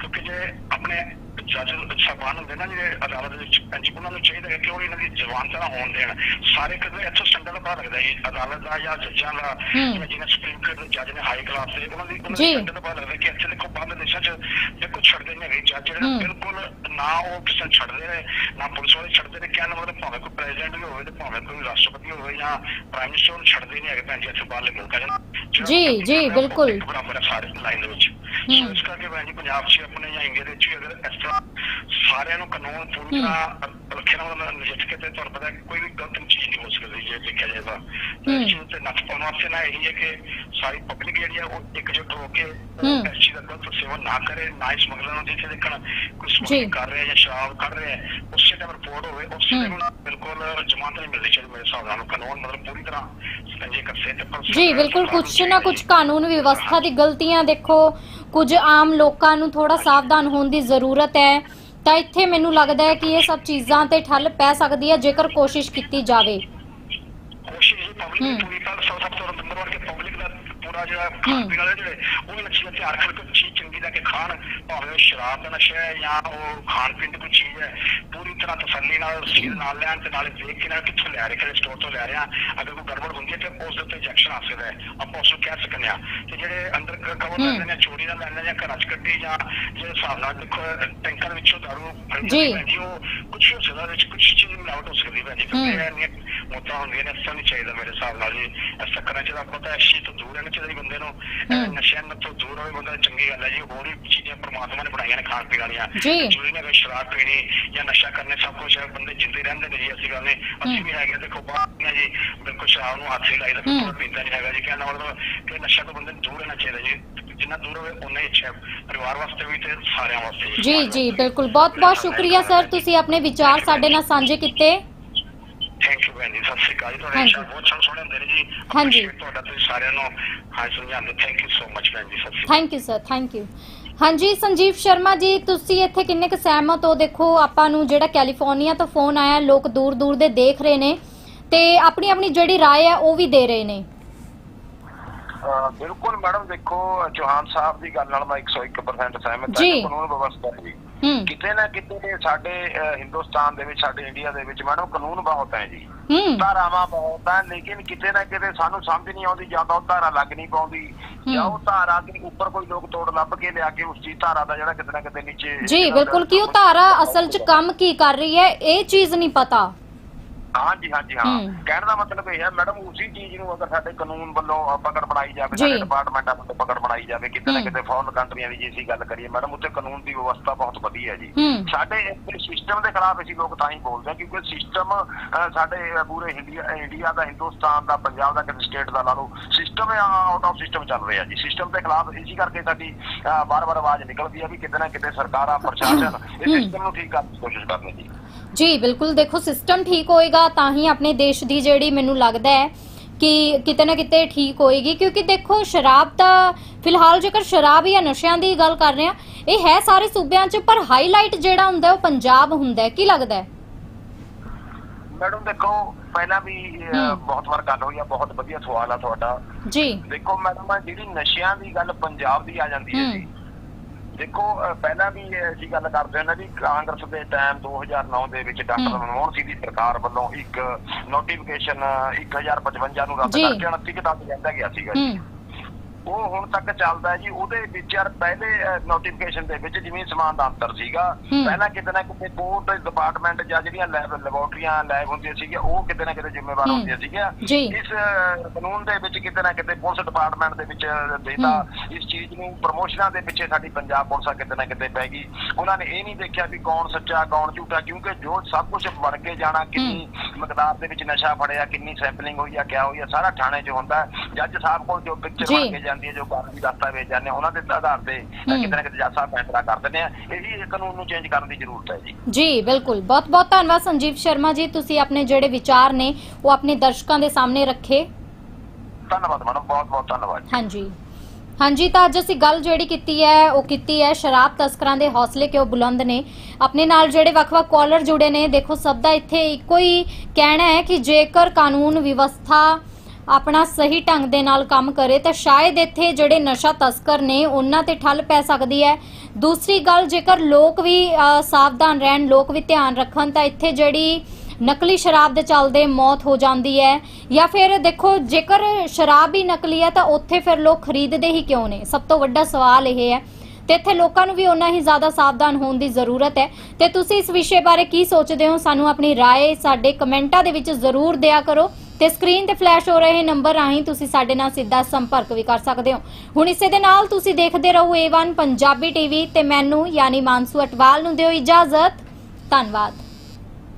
ਕਿਉਂਕਿ ਜੇ ਆਪਣੇ ਜੱਜ ਸਾਹਿਬਾਨ ਹੁੰਦੇ ਨਾ ਜਿਹੜੇ ਅਦਾਲਤ ਦੇ ਵਿੱਚ ਉਹਨਾਂ ਨੂੰ ਚਾਹੀਦਾ ਹੈ ਕਿ ਉਹ ਇਹਨਾਂ ਦੀ ਜ਼ਬਾਨ ਤਾਂ ਹੋਣ ਦੇਣ ਸਾਰੇ ਕਦੇ ਇੱਥੋਂ ਸਟੈਂਡਰਡ ਪਤਾ ਲੱਗਦਾ ਜੀ ਅਦਾਲਤ ਦਾ ਜਾਂ ਜੱਜਾਂ ਦਾ ਹੂੰ। ਜਾਂ ਜਿਹਨੇ ਸੁਪਰੀਮ ਕੋਰਟ ਦੇ ਜੱਜ ਨੇ ਹਾਈ ਕਲਾਸ ਦੇ ਉਹਨਾਂ ਦੀ ਉਹਨਾਂ। ਦੀ ਸਟੈਂਡਰਡ ਪਤਾ ਲੱਗਦਾ ਕਿ ਇੱਥੇ ਦੇਖੋ ਬਾਹਰਲੇ ਦੇਸ਼ਾਂ 'ਚ ਦੇਖੋ ਛੱਡਦੇ ਨਹੀਂ ਹੈਗੇ ਜੱਜ ਜਿਹੜੇ ਹੂੰ। ਨਾ ਬਿਲਕੁਲ ਨਾ ਉਹ ਕਿਸੇ ਨੂੰ ਛੱਡਦੇ ਨੇ ਨਾ ਪੁਲਿਸ ਵਾਲੇ ਛੱਡਦੇ ਨੇ ਕਹਿਣ ਦਾ ਮਤਲਬ ਭਾਵੇਂ ਕੋਈ ਪ੍ਰੈਜ਼ੀਡੈਂਟ ਵੀ ਹੋਵੇ ਤੇ ਭਾਵੇਂ ਕੋਈ ਰਾਸ਼ਟਰਪਤੀ ਹੋਵੇ ਜਾਂ ਪ੍ਰਾਈਮ ਮਿਨਿਸਟਰ ਛੱਡਦੇ ਨਹੀਂ ਹੈਗੇ ਭੈਣ ਜੀ ਇੱਥੇ ਬਾਹਰਲੇ ਮੁਲਕਾਂ 'ਚ ਜੀ, ਜੀ, ਬਿਲਕੁਲ। ਬਰਾਬਰ ਹੈ ਸਾਰੇ ਲਾਈਨ ਦੇ ਵਿੱਚ ਹੂੰ। ਸੋ ਇਸ ਕਰਕੇ ਭੈਣ ਜੀ ਪੰਜਾਬ 'ਚ ਆਪਣੇ ਜਾਂ ਇੰਡੀਆ ਦੇ ਵਿੱਚ ਵੀ ਅਗਰ ਇਸ ਤਰ੍ਹਾਂ ਸਾਰਿਆਂ ਨੂੰ ਕਾਨੂੰਨ ਪੂਰੀ ਤਰ੍ਹਾਂ ਰੱਖੇ ਨਾਲ ਉਹਨਾਂ ਨੂੰ ਨਜਿੱਠ ਕੇ ਤੇ ਤੁਹਾਨੂੰ ਪਤਾ ਕਿ ਕੋਈ ਵੀ ਗਲਤ ਚੀਜ਼ ਨਹੀਂ ਹੋ ਸਕਦੀ ਜੇ ਦੇਖਿਆ ਜਾਏ ਤਾਂ। ਇਸ ਤੇ ਨੱਥ ਪਾਉਣ ਵਾਸਤੇ ਨਾ ਇਹੀ ਹੈ ਕਿ ਸਾਰੀ ਪਬਲਿਕ ਜਿਹੜੀ ਹੈ ਉਹ ਇਕਜੁੱਟ ਹੋ ਕੇ। ਇਸ ਚੀਜ਼ ਦਾ ਗਲਤ ਸੇਵਨ ਨਾ ਕਰੇ ਨਾ ਹੀ ਸਮਗਲਰ ਨੂੰ ਜਿੱਥੇ ਦੇਖਣ ਕੋਈ। ਸਮਗਲਿੰਗ ਕਰ ਰਿਹਾ ਜਾਂ ਸ਼ਰਾਬ ਕਰ ਰਿਹਾ ਉਸੇ ਟਾਈਮ ਰਿਪੋਰਟ ਹੋਵੇ ਉਸੇ। ਟਾਈਮ ਬਿਲਕੁਲ ਜ਼ਮਾਨਤ ਨਹੀਂ ਮਿਲਦੀ ਚਾਹੀਦੀ ਮੇਰੇ ਹਿਸਾਬ ਨਾਲ ਕਾਨੂੰਨ ਮਤਲਬ ਪੂਰੀ ਤਰ੍ਹਾਂ ਸੰਜੇ ਕੱਸੇ ਤੇ ਜੀ ਬਿਲਕੁਲ ਕੁਝ ਨਾ ਕੁਝ ਕਾਨੂੰਨ ਵਿਵਸਥਾ ਦੀ ਗਲਤੀਆਂ ਦੇਖੋ ਕੁਝ ਆਮ ਲੋਕਾਂ ਨੂੰ ਥੋੜਾ ਸਾਵਧਾਨ ਹੋਣ ਦੀ ਜ਼ਰੂਰਤ ਹੈ ਤਾਂ ਇੱਥੇ ਮੈਨੂੰ ਲੱਗਦਾ ਹੈ ਕਿ ਇਹ ਸਭ ਚੀਜ਼ਾਂ ਤੇ ਠੱਲ ਪੈ ਸਕਦੀ ਹੈ ਜੇਕਰ ਕੋਸ਼ਿਸ਼ ਕੀਤੀ ਜਾਵੇ। ਕੋਸ਼ਿਸ਼ ਇਹ ਪਬਲਿਕ ਪੂਰੀ ਤਰ੍ਹਾਂ ਸਭ ਤੋਂ ਨੰਬਰ 1 ਕਿ ਪਬਲਿਕ ਦਾ ਪੂਰਾ ਜਿਹੜਾ ਖਾਣ ਪੀਣ ਵਾਲੇ ਜਿਹੜੇ ਉਹ ਵੀ ਨਸ਼ੇ ਦਾ ਚੰਗੀ ਦਾ ਕਿ ਖਾਣ ਭਾਵੇਂ ਉਹ ਸ਼ਰਾਬ ਦਾ ਨਸ਼ਾ ਹੈ ਜਾਂ ਉਹ ਖਾਣ ਪੀਣ ਦੀ ਕੋਈ ਚੀਜ਼ ਹੈ ਪੂਰੀ ਤਰ੍ਹਾਂ ਤਸੱਲੀ ਨਾਲ ਰਸੀਦ ਨਾਲ ਲੈਣ ਤੇ ਨਾਲੇ ਦੇਖ ਕੇ ਨਾਲ ਕਿੱਥੋਂ ਲੈ ਰਹੇ ਕਿਹੜੇ ਸਟੋਰ ਤੋਂ ਲੈ ਰਹੇ ਆ ਅਗਰ ਕੋਈ ਗੜਬੜ ਹੁੰਦੀ ਹੈ ਤੇ ਉਸ ਦੇ ਉੱਤੇ ਇੰਜੈਕਸ਼ਨ ਆ ਸਕਦਾ ਹੈ ਆਪਾਂ ਉਸ ਨੂੰ ਕਹਿ ਸਕਨੇ ਆ ਤੇ ਜਿਹੜੇ ਅੰਦਰ ਕਵਰ। ਲੈਂਦੇ ਨੇ ਚੋਰੀ ਨਾਲ ਲੈਂਦੇ ਨੇ ਜਾਂ ਘਰਾਂ 'ਚ ਕੱਢੀ ਜਾਂ ਜਿਹੜੇ ਹਿਸਾਬ ਨਾਲ ਦੇਖੋ ਟੈਂਕਰ ਵਿੱਚੋਂ ਦਾਰੂ ਫੜੀ ਜੀ। ਉਹ ਕੁਝ ਹੋ ਸਕਦਾ ਵਿੱਚ ਕੁਝ ਚੀਜ਼ ਮਿਲਾਵਟ ਹੋ ਸਕਦੀ ਹੈ ਜੀ ਕਿਉਂਕਿ। ਇਹ ਨਹੀਂ ਮੌਤਾਂ ਹੁੰਦੀਆਂ ਨੇ ਅਸਰ ਨਹੀਂ ਚਾਹੀਦਾ ਮੇਰੇ ਹਿਸਾਬ ਨਾਲ ਜੀ। ਇਸ ਚੱਕਰਾਂ 'ਚ ਤਾਂ ਆਪਾਂ ਤਾਂ ਚੀਜ਼ ਤੋਂ ਦੂਰ ਰਹਿਣਾ ਚਾਹੀਦਾ ਬੰਦੇ ਨੂੰ। ਨਸ਼ਿਆਂ ਤੋਂ ਦੂਰ ਹੋਵੇ ਬੰਦਾ ਚੰਗੀ ਗੱਲ ਹੈ ਜੀ। ਹੋਰ ਵੀ ਚੀਜ਼ਾਂ ਪ੍ਰਮਾਤਮਾ ਨੇ ਬਣਾਈਆਂ ਨੇ ਖਾਣ ਪੀਣ ਵਾਲੀਆਂ। ਜੀ। ਜ਼ਰੂਰੀ ਨਹੀਂ ਕਿ ਸ਼ਰਾਬ ਪੀਣੀ ਜਾਂ ਨਸ਼ਾ ਕਰਨੇ ਸਭ ਕੁਝ ਹੈ। ਬੰਦੇ ਜਿੰਦੇ ਰਹਿੰਦੇ ਨੇ ਜੀ ਅਸੀਂ ਗੱਲ ਨੇ ਅਸੀਂ ਵੀ ਹੈਗੇ ਦੇਖੋ ਬਾਹਰ ਨੇ ਜੀ। ਬਿਲਕੁਲ ਸ਼ਰਾਬ ਨੂੰ ਹੱਥ ਨਹੀਂ ਲਾਈਦਾ। ਬਿਲਕੁਲ ਪੀਂਦਾ ਨਹੀਂ ਹੈਗਾ ਜੀ। ਕਹਿਣ ਦਾ ਮਤਲਬ ਕਿ ਨਸ਼ਾ ਤੋਂ ਬੰਦੇ ਨੂੰ ਦੂਰ ਰਹਿਣਾ ਚਾਹੀਦਾ ਜੀ। ਜਿੰਨਾ ਦੂਰ ਹੋਵੇ ਉਨਾ ਹੀ ਅੱਛਾ ਹੈ। ਪਰਿਵਾਰ ਵਾਸਤੇ ਵੀ ਤੇ ਸਾਰਿਆਂ ਵਾਸਤੇ ਜੀ ਜੀ ਬਿਲਕੁਲ। ਬਹੁਤ ਬਹੁਤ ਸ਼ੁਕਰੀਆ ਸਰ। ਤੁਸੀਂ ਆਪਣੇ ਵਿਚਾਰ ਸਾਡੇ ਨਾਲ ਸਾਂਝੇ ਕੀਤੇ। ਥੈਂਕ ਯੂ ਭੈਣ ਜੀ ਸਤਿ ਸ਼੍ਰੀ ਅਕਾਲ ਜੀ ਤੁਹਾਡੇ ਹਾਂਜੀ। ਵਿਚਾਰ ਬਹੁਤ ਸੋਹਣੇ ਸੋਹਣੇ ਹੁੰਦੇ ਨੇ ਜੀ ਹਾਂਜੀ। Appreciate ਤੁਹਾਡਾ ਤੁਸੀਂ ਸਾਰਿਆਂ ਨੂੰ ਹਾਂ ਸਮਝਾਉਂਦੇ ਥੈਂਕ ਯੂ ਸੋ ਮਚ ਭੈਣ ਜੀ ਸਤਿ ਸ਼੍ਰੀ ਅਕਾਲ thank you sir thank you ਹਾਂਜੀ ਸੰਜੀਵ ਸ਼ਰਮਾ ਜੀ ਤੁਸੀਂ ਇੱਥੇ ਕਿੰਨੇ ਕੁ ਸਹਿਮਤ ਹੋ ਦੇਖੋ ਆਪਾਂ ਨੂੰ ਜਿਹੜਾ ਕੈਲੀਫੋਰਨੀਆ ਤੋਂ ਫੋਨ ਆਇਆ ਲੋਕ ਦੂਰ ਦੂਰ ਦੇ ਦੇਖ ਰਹੇ ਨੇ ਤੇ ਆਪਣੀ ਆਪਣੀ ਜਿਹੜੀ رائے ਹੈ ਉਹ ਵੀ ਦੇ ਰਹੇ ਨੇ ਅਹ ਬਿਲਕੁਲ ਮੈਡਮ ਦੇਖੋ ਚੌਹਾਨ ਸਾਹਿਬ ਦੀ ਗੱਲ ਨਾਲ ਮੈਂ 101% ਸਹਿਮਤ ਹਾਂ ਜੀ। ਕਿ ਕਾਨੂੰਨ ਵਿਵਸਥਾ ਦੀ ਹੂੰ ਕਿਤੇ ਨਾ ਕਿਤੇ ਸਾਡੇ ਹਿੰਦੁਸਤਾਨ ਦੇ ਵਿੱਚ ਸਾਡੇ ਇੰਡੀਆ ਦੇ ਵਿੱਚ ਮੈਡਮ ਕਾਨੂੰਨ ਬਹੁਤ ਹੈ ਜੀ। ਧਾਰਾਵਾਂ ਬਹੁਤ ਹੈ ਲੇਕਿਨ ਕਿਤੇ ਨਾ ਕਿਤੇ ਸਾਨੂੰ ਸਮਝ ਨਹੀਂ ਆਉਂਦੀ ਜਾਂ ਤਾਂ ਉਹ ਧਾਰਾ ਲੱਗ ਨਹੀਂ ਪਾਉਂਦੀ ਜਾਂ ਉਹ ਧਾਰਾ ਦੇ ਉੱਪਰ ਕੋਈ ਲੋਕ ਤੋੜ ਲੱਭ ਕੇ ਲਿਆ ਕੇ ਉਸ ਚੀਜ਼ ਧਾਰਾ ਦਾ ਜਿਹੜਾ ਕਿਤੇ ਨਾ ਕਿਤੇ ਨੀਚੇ ਜੀ ਬਿਲਕੁਲ ਕਿ ਉਹ ਧਾਰਾ ਅਸਲ 'ਚ ਕੰਮ ਕੀ ਕਰ ਰਹੀ ਹੈ ਇਹ ਚੀਜ਼ ਨਹੀਂ ਪਤਾ। ਹਾਂਜੀ ਹਾਂਜੀ ਹਾਂ। ਕਹਿਣ ਦਾ ਮਤਲਬ ਇਹ ਹੈ ਮੈਡਮ ਉਸੇ ਚੀਜ਼ ਨੂੰ ਅਗਰ ਸਾਡੇ ਕਾਨੂੰਨ ਵੱਲੋਂ ਪਕੜ ਬਣਾਈ ਜਾਵੇ। ਸਾਡੇ ਡਿਪਾਰਟਮੈਂਟਾਂ ਵੱਲੋਂ ਪਕੜ ਬਣਾਈ ਜਾਵੇ ਕਿਤੇ ਨਾ। ਕਿਤੇ ਫੋਰਨ ਕੰਟਰੀਆਂ ਦੀ ਜੇ ਅਸੀਂ ਗੱਲ ਕਰੀਏ ਮੈਡਮ ਉੱਥੇ ਕਾਨੂੰਨ ਦੀ ਵਿਵਸਥਾ ਬਹੁਤ ਵਧੀਆ ਹੈ ਜੀ ਸਾਡੇ ਸਿਸਟਮ ਦੇ ਖਿਲਾਫ ਅਸੀਂ ਲੋਕ ਤਾਂ ਹੀ ਬੋਲਦੇ ਹਾਂ ਕਿਉਂਕਿ ਸਿਸਟਮ ਸਾਡੇ ਪੂਰੇ ਇੰਡੀਆ ਇੰਡੀਆ ਦਾ ਹਿੰਦੁਸਤਾਨ ਦਾ ਪੰਜਾਬ ਦਾ ਕਿਸੇ ਸਟੇਟ ਦਾ ਲਾ ਲਓ ਸਿਸਟਮ ਆਊਟ ਆਫ ਸਿਸਟਮ ਚੱਲ ਰਿਹਾ ਜੀ ਸਿਸਟਮ ਦੇ ਖਿਲਾਫ ਇਸੇ ਕਰਕੇ ਸਾਡੀ ਬਾਰ-ਬਾਰ ਆਵਾਜ਼ ਨਿਕਲਦੀ ਹੈ ਵੀ ਕਿਤੇ ਨਾ ਕਿਤੇ ਸਰਕਾਰਾਂ ਪ੍ਰਸ਼ਾਸਨ ਇਹ। ਸਿਸਟਮ ਨੂੰ ਠੀਕ ਕਰਨ ਦੀ ਕੋਸ਼ਿਸ਼ ਕਰਨੀ ਜੀ ਜੀ ਬਿਲਕੁਲ ਦੇਖੋ ਸਿਸਟਮ ਠੀਕ ਹੋਏਗਾ ਤਾਂ ਹੀ ਆਪਣੇ ਦੇਸ਼ ਦੀ ਜਿਹੜੀ ਮੈਨੂੰ ਲੱਗਦਾ ਹੈ ਕਿ ਕਿਤੇ ਨਾ ਕਿਤੇ ਠੀਕ ਹੋਏਗੀ ਕਿਉਂਕਿ ਦੇਖੋ ਸ਼ਰਾਬ ਤਾਂ ਫਿਲਹਾਲ ਜੇਕਰ ਸ਼ਰਾਬ ਜਾਂ ਨਸ਼ਿਆਂ ਦੀ ਗੱਲ ਕਰ ਰਹੇ ਹਾਂ ਇਹ ਹੈ ਸਾਰੇ ਸੂਬਿਆਂ 'ਚ ਪਰ ਹਾਈਲਾਈਟ ਜਿਹੜਾ ਹੁੰਦਾ ਉਹ ਪੰਜਾਬ ਹੁੰਦਾ ਹੈ ਕੀ ਲੱਗਦਾ ਹੈ ਮੈਡਮ ਦੇਖੋ ਪਹਿਲਾਂ ਵੀ ਅਹ। ਬਹੁਤ ਵਾਰ ਗੱਲ ਹੋਈ ਆ ਬਹੁਤ ਵਧੀਆ ਸਵਾਲ ਆ ਤੁਹਾਡਾ ਜੀ ਦੇਖੋ ਮੈਡਮ ਆਹ ਜਿਹੜੀ ਨਸ਼ਿਆਂ ਦੀ ਗੱਲ ਪੰਜਾਬ ਦੀ ਆ ਜਾਂਦੀ ਹੈ ਹੂੰ। ਜੀ ਦੇਖੋ ਪਹਿਲਾਂ ਵੀ ਅਸੀਂ ਗੱਲ ਕਰਦੇ ਹਾਂ ਵੀ ਕਾਂਗਰਸ ਦੇ ਟਾਈਮ 2009 ਦੇ ਵਿੱਚ ਡਾਕਟਰ। ਮਨਮੋਹਨ ਸਿੰਘ ਦੀ ਸਰਕਾਰ ਵੱਲੋਂ ਇੱਕ ਨੋਟੀਫਿਕੇਸ਼ਨ 1055 ਨੂੰ ਰੱਦ। ਕਰਕੇ 29 ਕਿ ਤੱਕ ਜਾਂਦਾ ਗਿਆ ਸੀਗਾ ਜੀ ਉਹ ਹੁਣ ਤੱਕ ਚੱਲਦਾ ਜੀ ਉਹਦੇ ਵਿੱਚ ਯਾਰ ਪਹਿਲੇ ਨੋਟੀਫਿਕੇਸ਼ਨ ਦੇ ਵਿੱਚ ਜ਼ਮੀਨ ਸਮਾਨ ਦਾ ਅੰਤਰ ਸੀਗਾ। ਪਹਿਲਾਂ ਕਿਤੇ ਨਾ ਕਿਤੇ ਕੋਰਟ ਡਿਪਾਰਟਮੈਂਟ ਜਾਂ ਜਿਹੜੀਆਂ ਲੈਬ ਲੈਬੋਰਟਰੀਆਂ ਲੈਬ ਹੁੰਦੀਆਂ ਸੀਗੀਆਂ ਉਹ ਕਿਤੇ ਨਾ ਕਿਤੇ ਜ਼ਿੰਮੇਵਾਰ। ਹੁੰਦੀਆਂ ਸੀਗੀਆਂ। ਇਸ ਕਾਨੂੰਨ ਦੇ ਵਿੱਚ ਕਿਤੇ ਨਾ ਕਿਤੇ ਪੁਲਿਸ ਡਿਪਾਰਟਮੈਂਟ ਦੇ ਵਿੱਚ ਦੇਤਾ ਇਸ ਚੀਜ਼ ਨੂੰ ਪ੍ਰਮੋਸ਼ਨਾਂ ਦੇ ਪਿੱਛੇ ਸਾਡੀ ਪੰਜਾਬ ਪੁਲਿਸ ਕਿਤੇ ਨਾ ਕਿਤੇ ਪੈ ਗਈ ਉਹਨਾਂ ਨੇ ਇਹ ਨਹੀਂ ਦੇਖਿਆ ਵੀ ਕੌਣ ਸੱਚਾ ਕੌਣ ਝੂਠਾ ਕਿਉਂਕਿ ਜੋ ਸਭ ਕੁਝ ਬਣ ਕੇ ਜਾਣਾ ਕਿੰਨੀ ਮਕਦਾਰ ਦੇ ਵਿੱਚ ਨਸ਼ਾ ਫੜਿਆ ਕਿੰਨੀ ਸੈਂਪਲਿੰਗ ਹੋਈ ਆ ਕਿਆ ਹੋਈ ਆ ਸਾਰਾ ਥਾਣੇ 'ਚ ਹੁੰਦਾ। ਜੱਜ ਸਾਹਿਬ ਕੋਲ ਜੋ ਪਿਕਚਰ। ਬਣ ਕੇ ਜਾਂਦੀ ਹੈ ਜੋ ਕਾਨੂੰਨੀ ਦਸਤਾਵੇਜ਼ ਜਾਂਦੇ ਆ, ਉਹਨਾਂ ਦੇ ਆਧਾਰ ਤੇ। ਕਿਤੇ ਨਾ ਕਿਤੇ ਜੱਜ ਸਾਹਿਬ ਫੈਸਲਾ ਕਰ ਦਿੰਦੇ ਆ ਇਹੀ ਕਾਨੂੰਨ ਨੂੰ ਚੇਂਜ ਕਰਨ ਦੀ ਜ਼ਰੂਰਤ ਹੈ ਜੀ। ਜੀ ਬਿਲਕੁਲ। ਬਹੁਤ ਬਹੁਤ ਧੰਨਵਾਦ ਸੰਜੀਵ ਸ਼ਰਮਾ ਜੀ ਤੁਸੀਂ ਆਪਣੇ ਜਿਹੜੇ ਵਿਚਾਰ ਨੇ ਉਹ ਆਪਣੇ ਦਰਸ਼ਕਾਂ ਦੇ ਸਾਹਮਣੇ ਰੱਖੇ। ਧੰਨਵਾਦ ਮੈਡਮ ਬਹੁਤ ਬਹੁਤ ਧੰਨਵਾਦ ਜੀ। ਹਾਂਜੀ। ਹਾਂਜੀ ਤਾਂ ਅੱਜ ਅਸੀਂ ਗੱਲ ਜਿਹੜੀ ਕੀਤੀ ਹੈ ਉਹ ਕੀਤੀ ਹੈ ਸ਼ਰਾਬ ਤਸਕਰਾਂ ਦੇ ਹੌਸਲੇ ਕਿਉਂ ਬੁਲੰਦ ਨੇ? ਆਪਣੇ ਨਾਲ ਜਿਹੜੇ ਵੱਖ-ਵੱਖ ਕਾਲਰ ਜੁੜੇ ਨੇ ਦੇਖੋ ਸਭ ਦਾ ਇੱਥੇ ਇੱਕੋ ਹੀ ਕਹਿਣਾ ਹੈ ਕਿ ਜੇਕਰ ਕਾਨੂੰਨ ਵਿਵਸਥਾ ਆਪਣਾ ਸਹੀ ਢੰਗ ਦੇ ਨਾਲ ਕੰਮ ਕਰੇ, ਤਾਂ ਸ਼ਾਇਦ ਇੱਥੇ ਜਿਹੜੇ ਨਸ਼ਾ ਤਸਕਰ ਨੇ, ਉਹਨਾਂ ਤੇ ਠੱਲ ਪੈ ਸਕਦੀ ਹੈ। ਦੂਸਰੀ ਗੱਲ, ਜੇਕਰ ਲੋਕ ਵੀ ਸਾਵਧਾਨ ਰਹਿਣ, ਲੋਕ ਵੀ ਧਿਆਨ ਰੱਖਣ, ਤਾਂ ਇੱਥੇ ਜਿਹੜੀ ਨਕਲੀ ਸ਼ਰਾਬ ਦੇ ਚੱਲਦੇ ਮੌਤ ਹੋ ਜਾਂਦੀ ਹੈ। ਜਾਂ ਫਿਰ ਦੇਖੋ, ਜੇਕਰ ਸ਼ਰਾਬ ਹੀ ਨਕਲੀ ਹੈ, ਤਾਂ ਉੱਥੇ ਫਿਰ ਲੋਕ ਖਰੀਦਦੇ ਹੀ ਕਿਉਂ ਨੇ? ਸਭ ਤੋਂ ਵੱਡਾ ਸਵਾਲ ਇਹ ਹੈ। ਤੇ ਇੱਥੇ ਲੋਕਾਂ ਨੂੰ ਵੀ ਉਨਾ ਹੀ ਜ਼ਿਆਦਾ ਸਾਵਧਾਨ ਹੋਣ ਦੀ ਜ਼ਰੂਰਤ ਹੈ। ਤੇ ਤੁਸੀਂ ਇਸ ਵਿਸ਼ੇ ਬਾਰੇ ਕੀ ਸੋਚਦੇ ਹੋ? ਸਾਨੂੰ ਆਪਣੀ ਰਾਏ ਸਾਡੇ ਕਮੈਂਟਾਂ ਦੇ ਵਿੱਚ ਜ਼ਰੂਰ ਦਿਆ ਕਰੋ। ਤੇ ਸਕਰੀਨ ਤੇ ਫਲੈਸ਼ ਹੋ ਰਹੇ ਨੰਬਰ ਰਾਹੀਂ ਤੁਸੀਂ ਸਾਡੇ ਨਾਲ ਸਿੱਧਾ ਸੰਪਰਕ ਵੀ ਕਰ ਸਕਦੇ ਹੋ। ਹੁਣ ਇਸੇ ਦੇ ਨਾਲ ਤੁਸੀਂ ਦੇਖਦੇ ਰਹੋ A1 ਪੰਜਾਬੀ ਟੀਵੀ ਤੇ ਮੈਨੂੰ, ਯਾਨੀ ਮਾਨਸੂ ਅਟਵਾਲ ਨੂੰ ਦਿਓ ਇਜਾਜ਼ਤ। ਧੰਨਵਾਦ।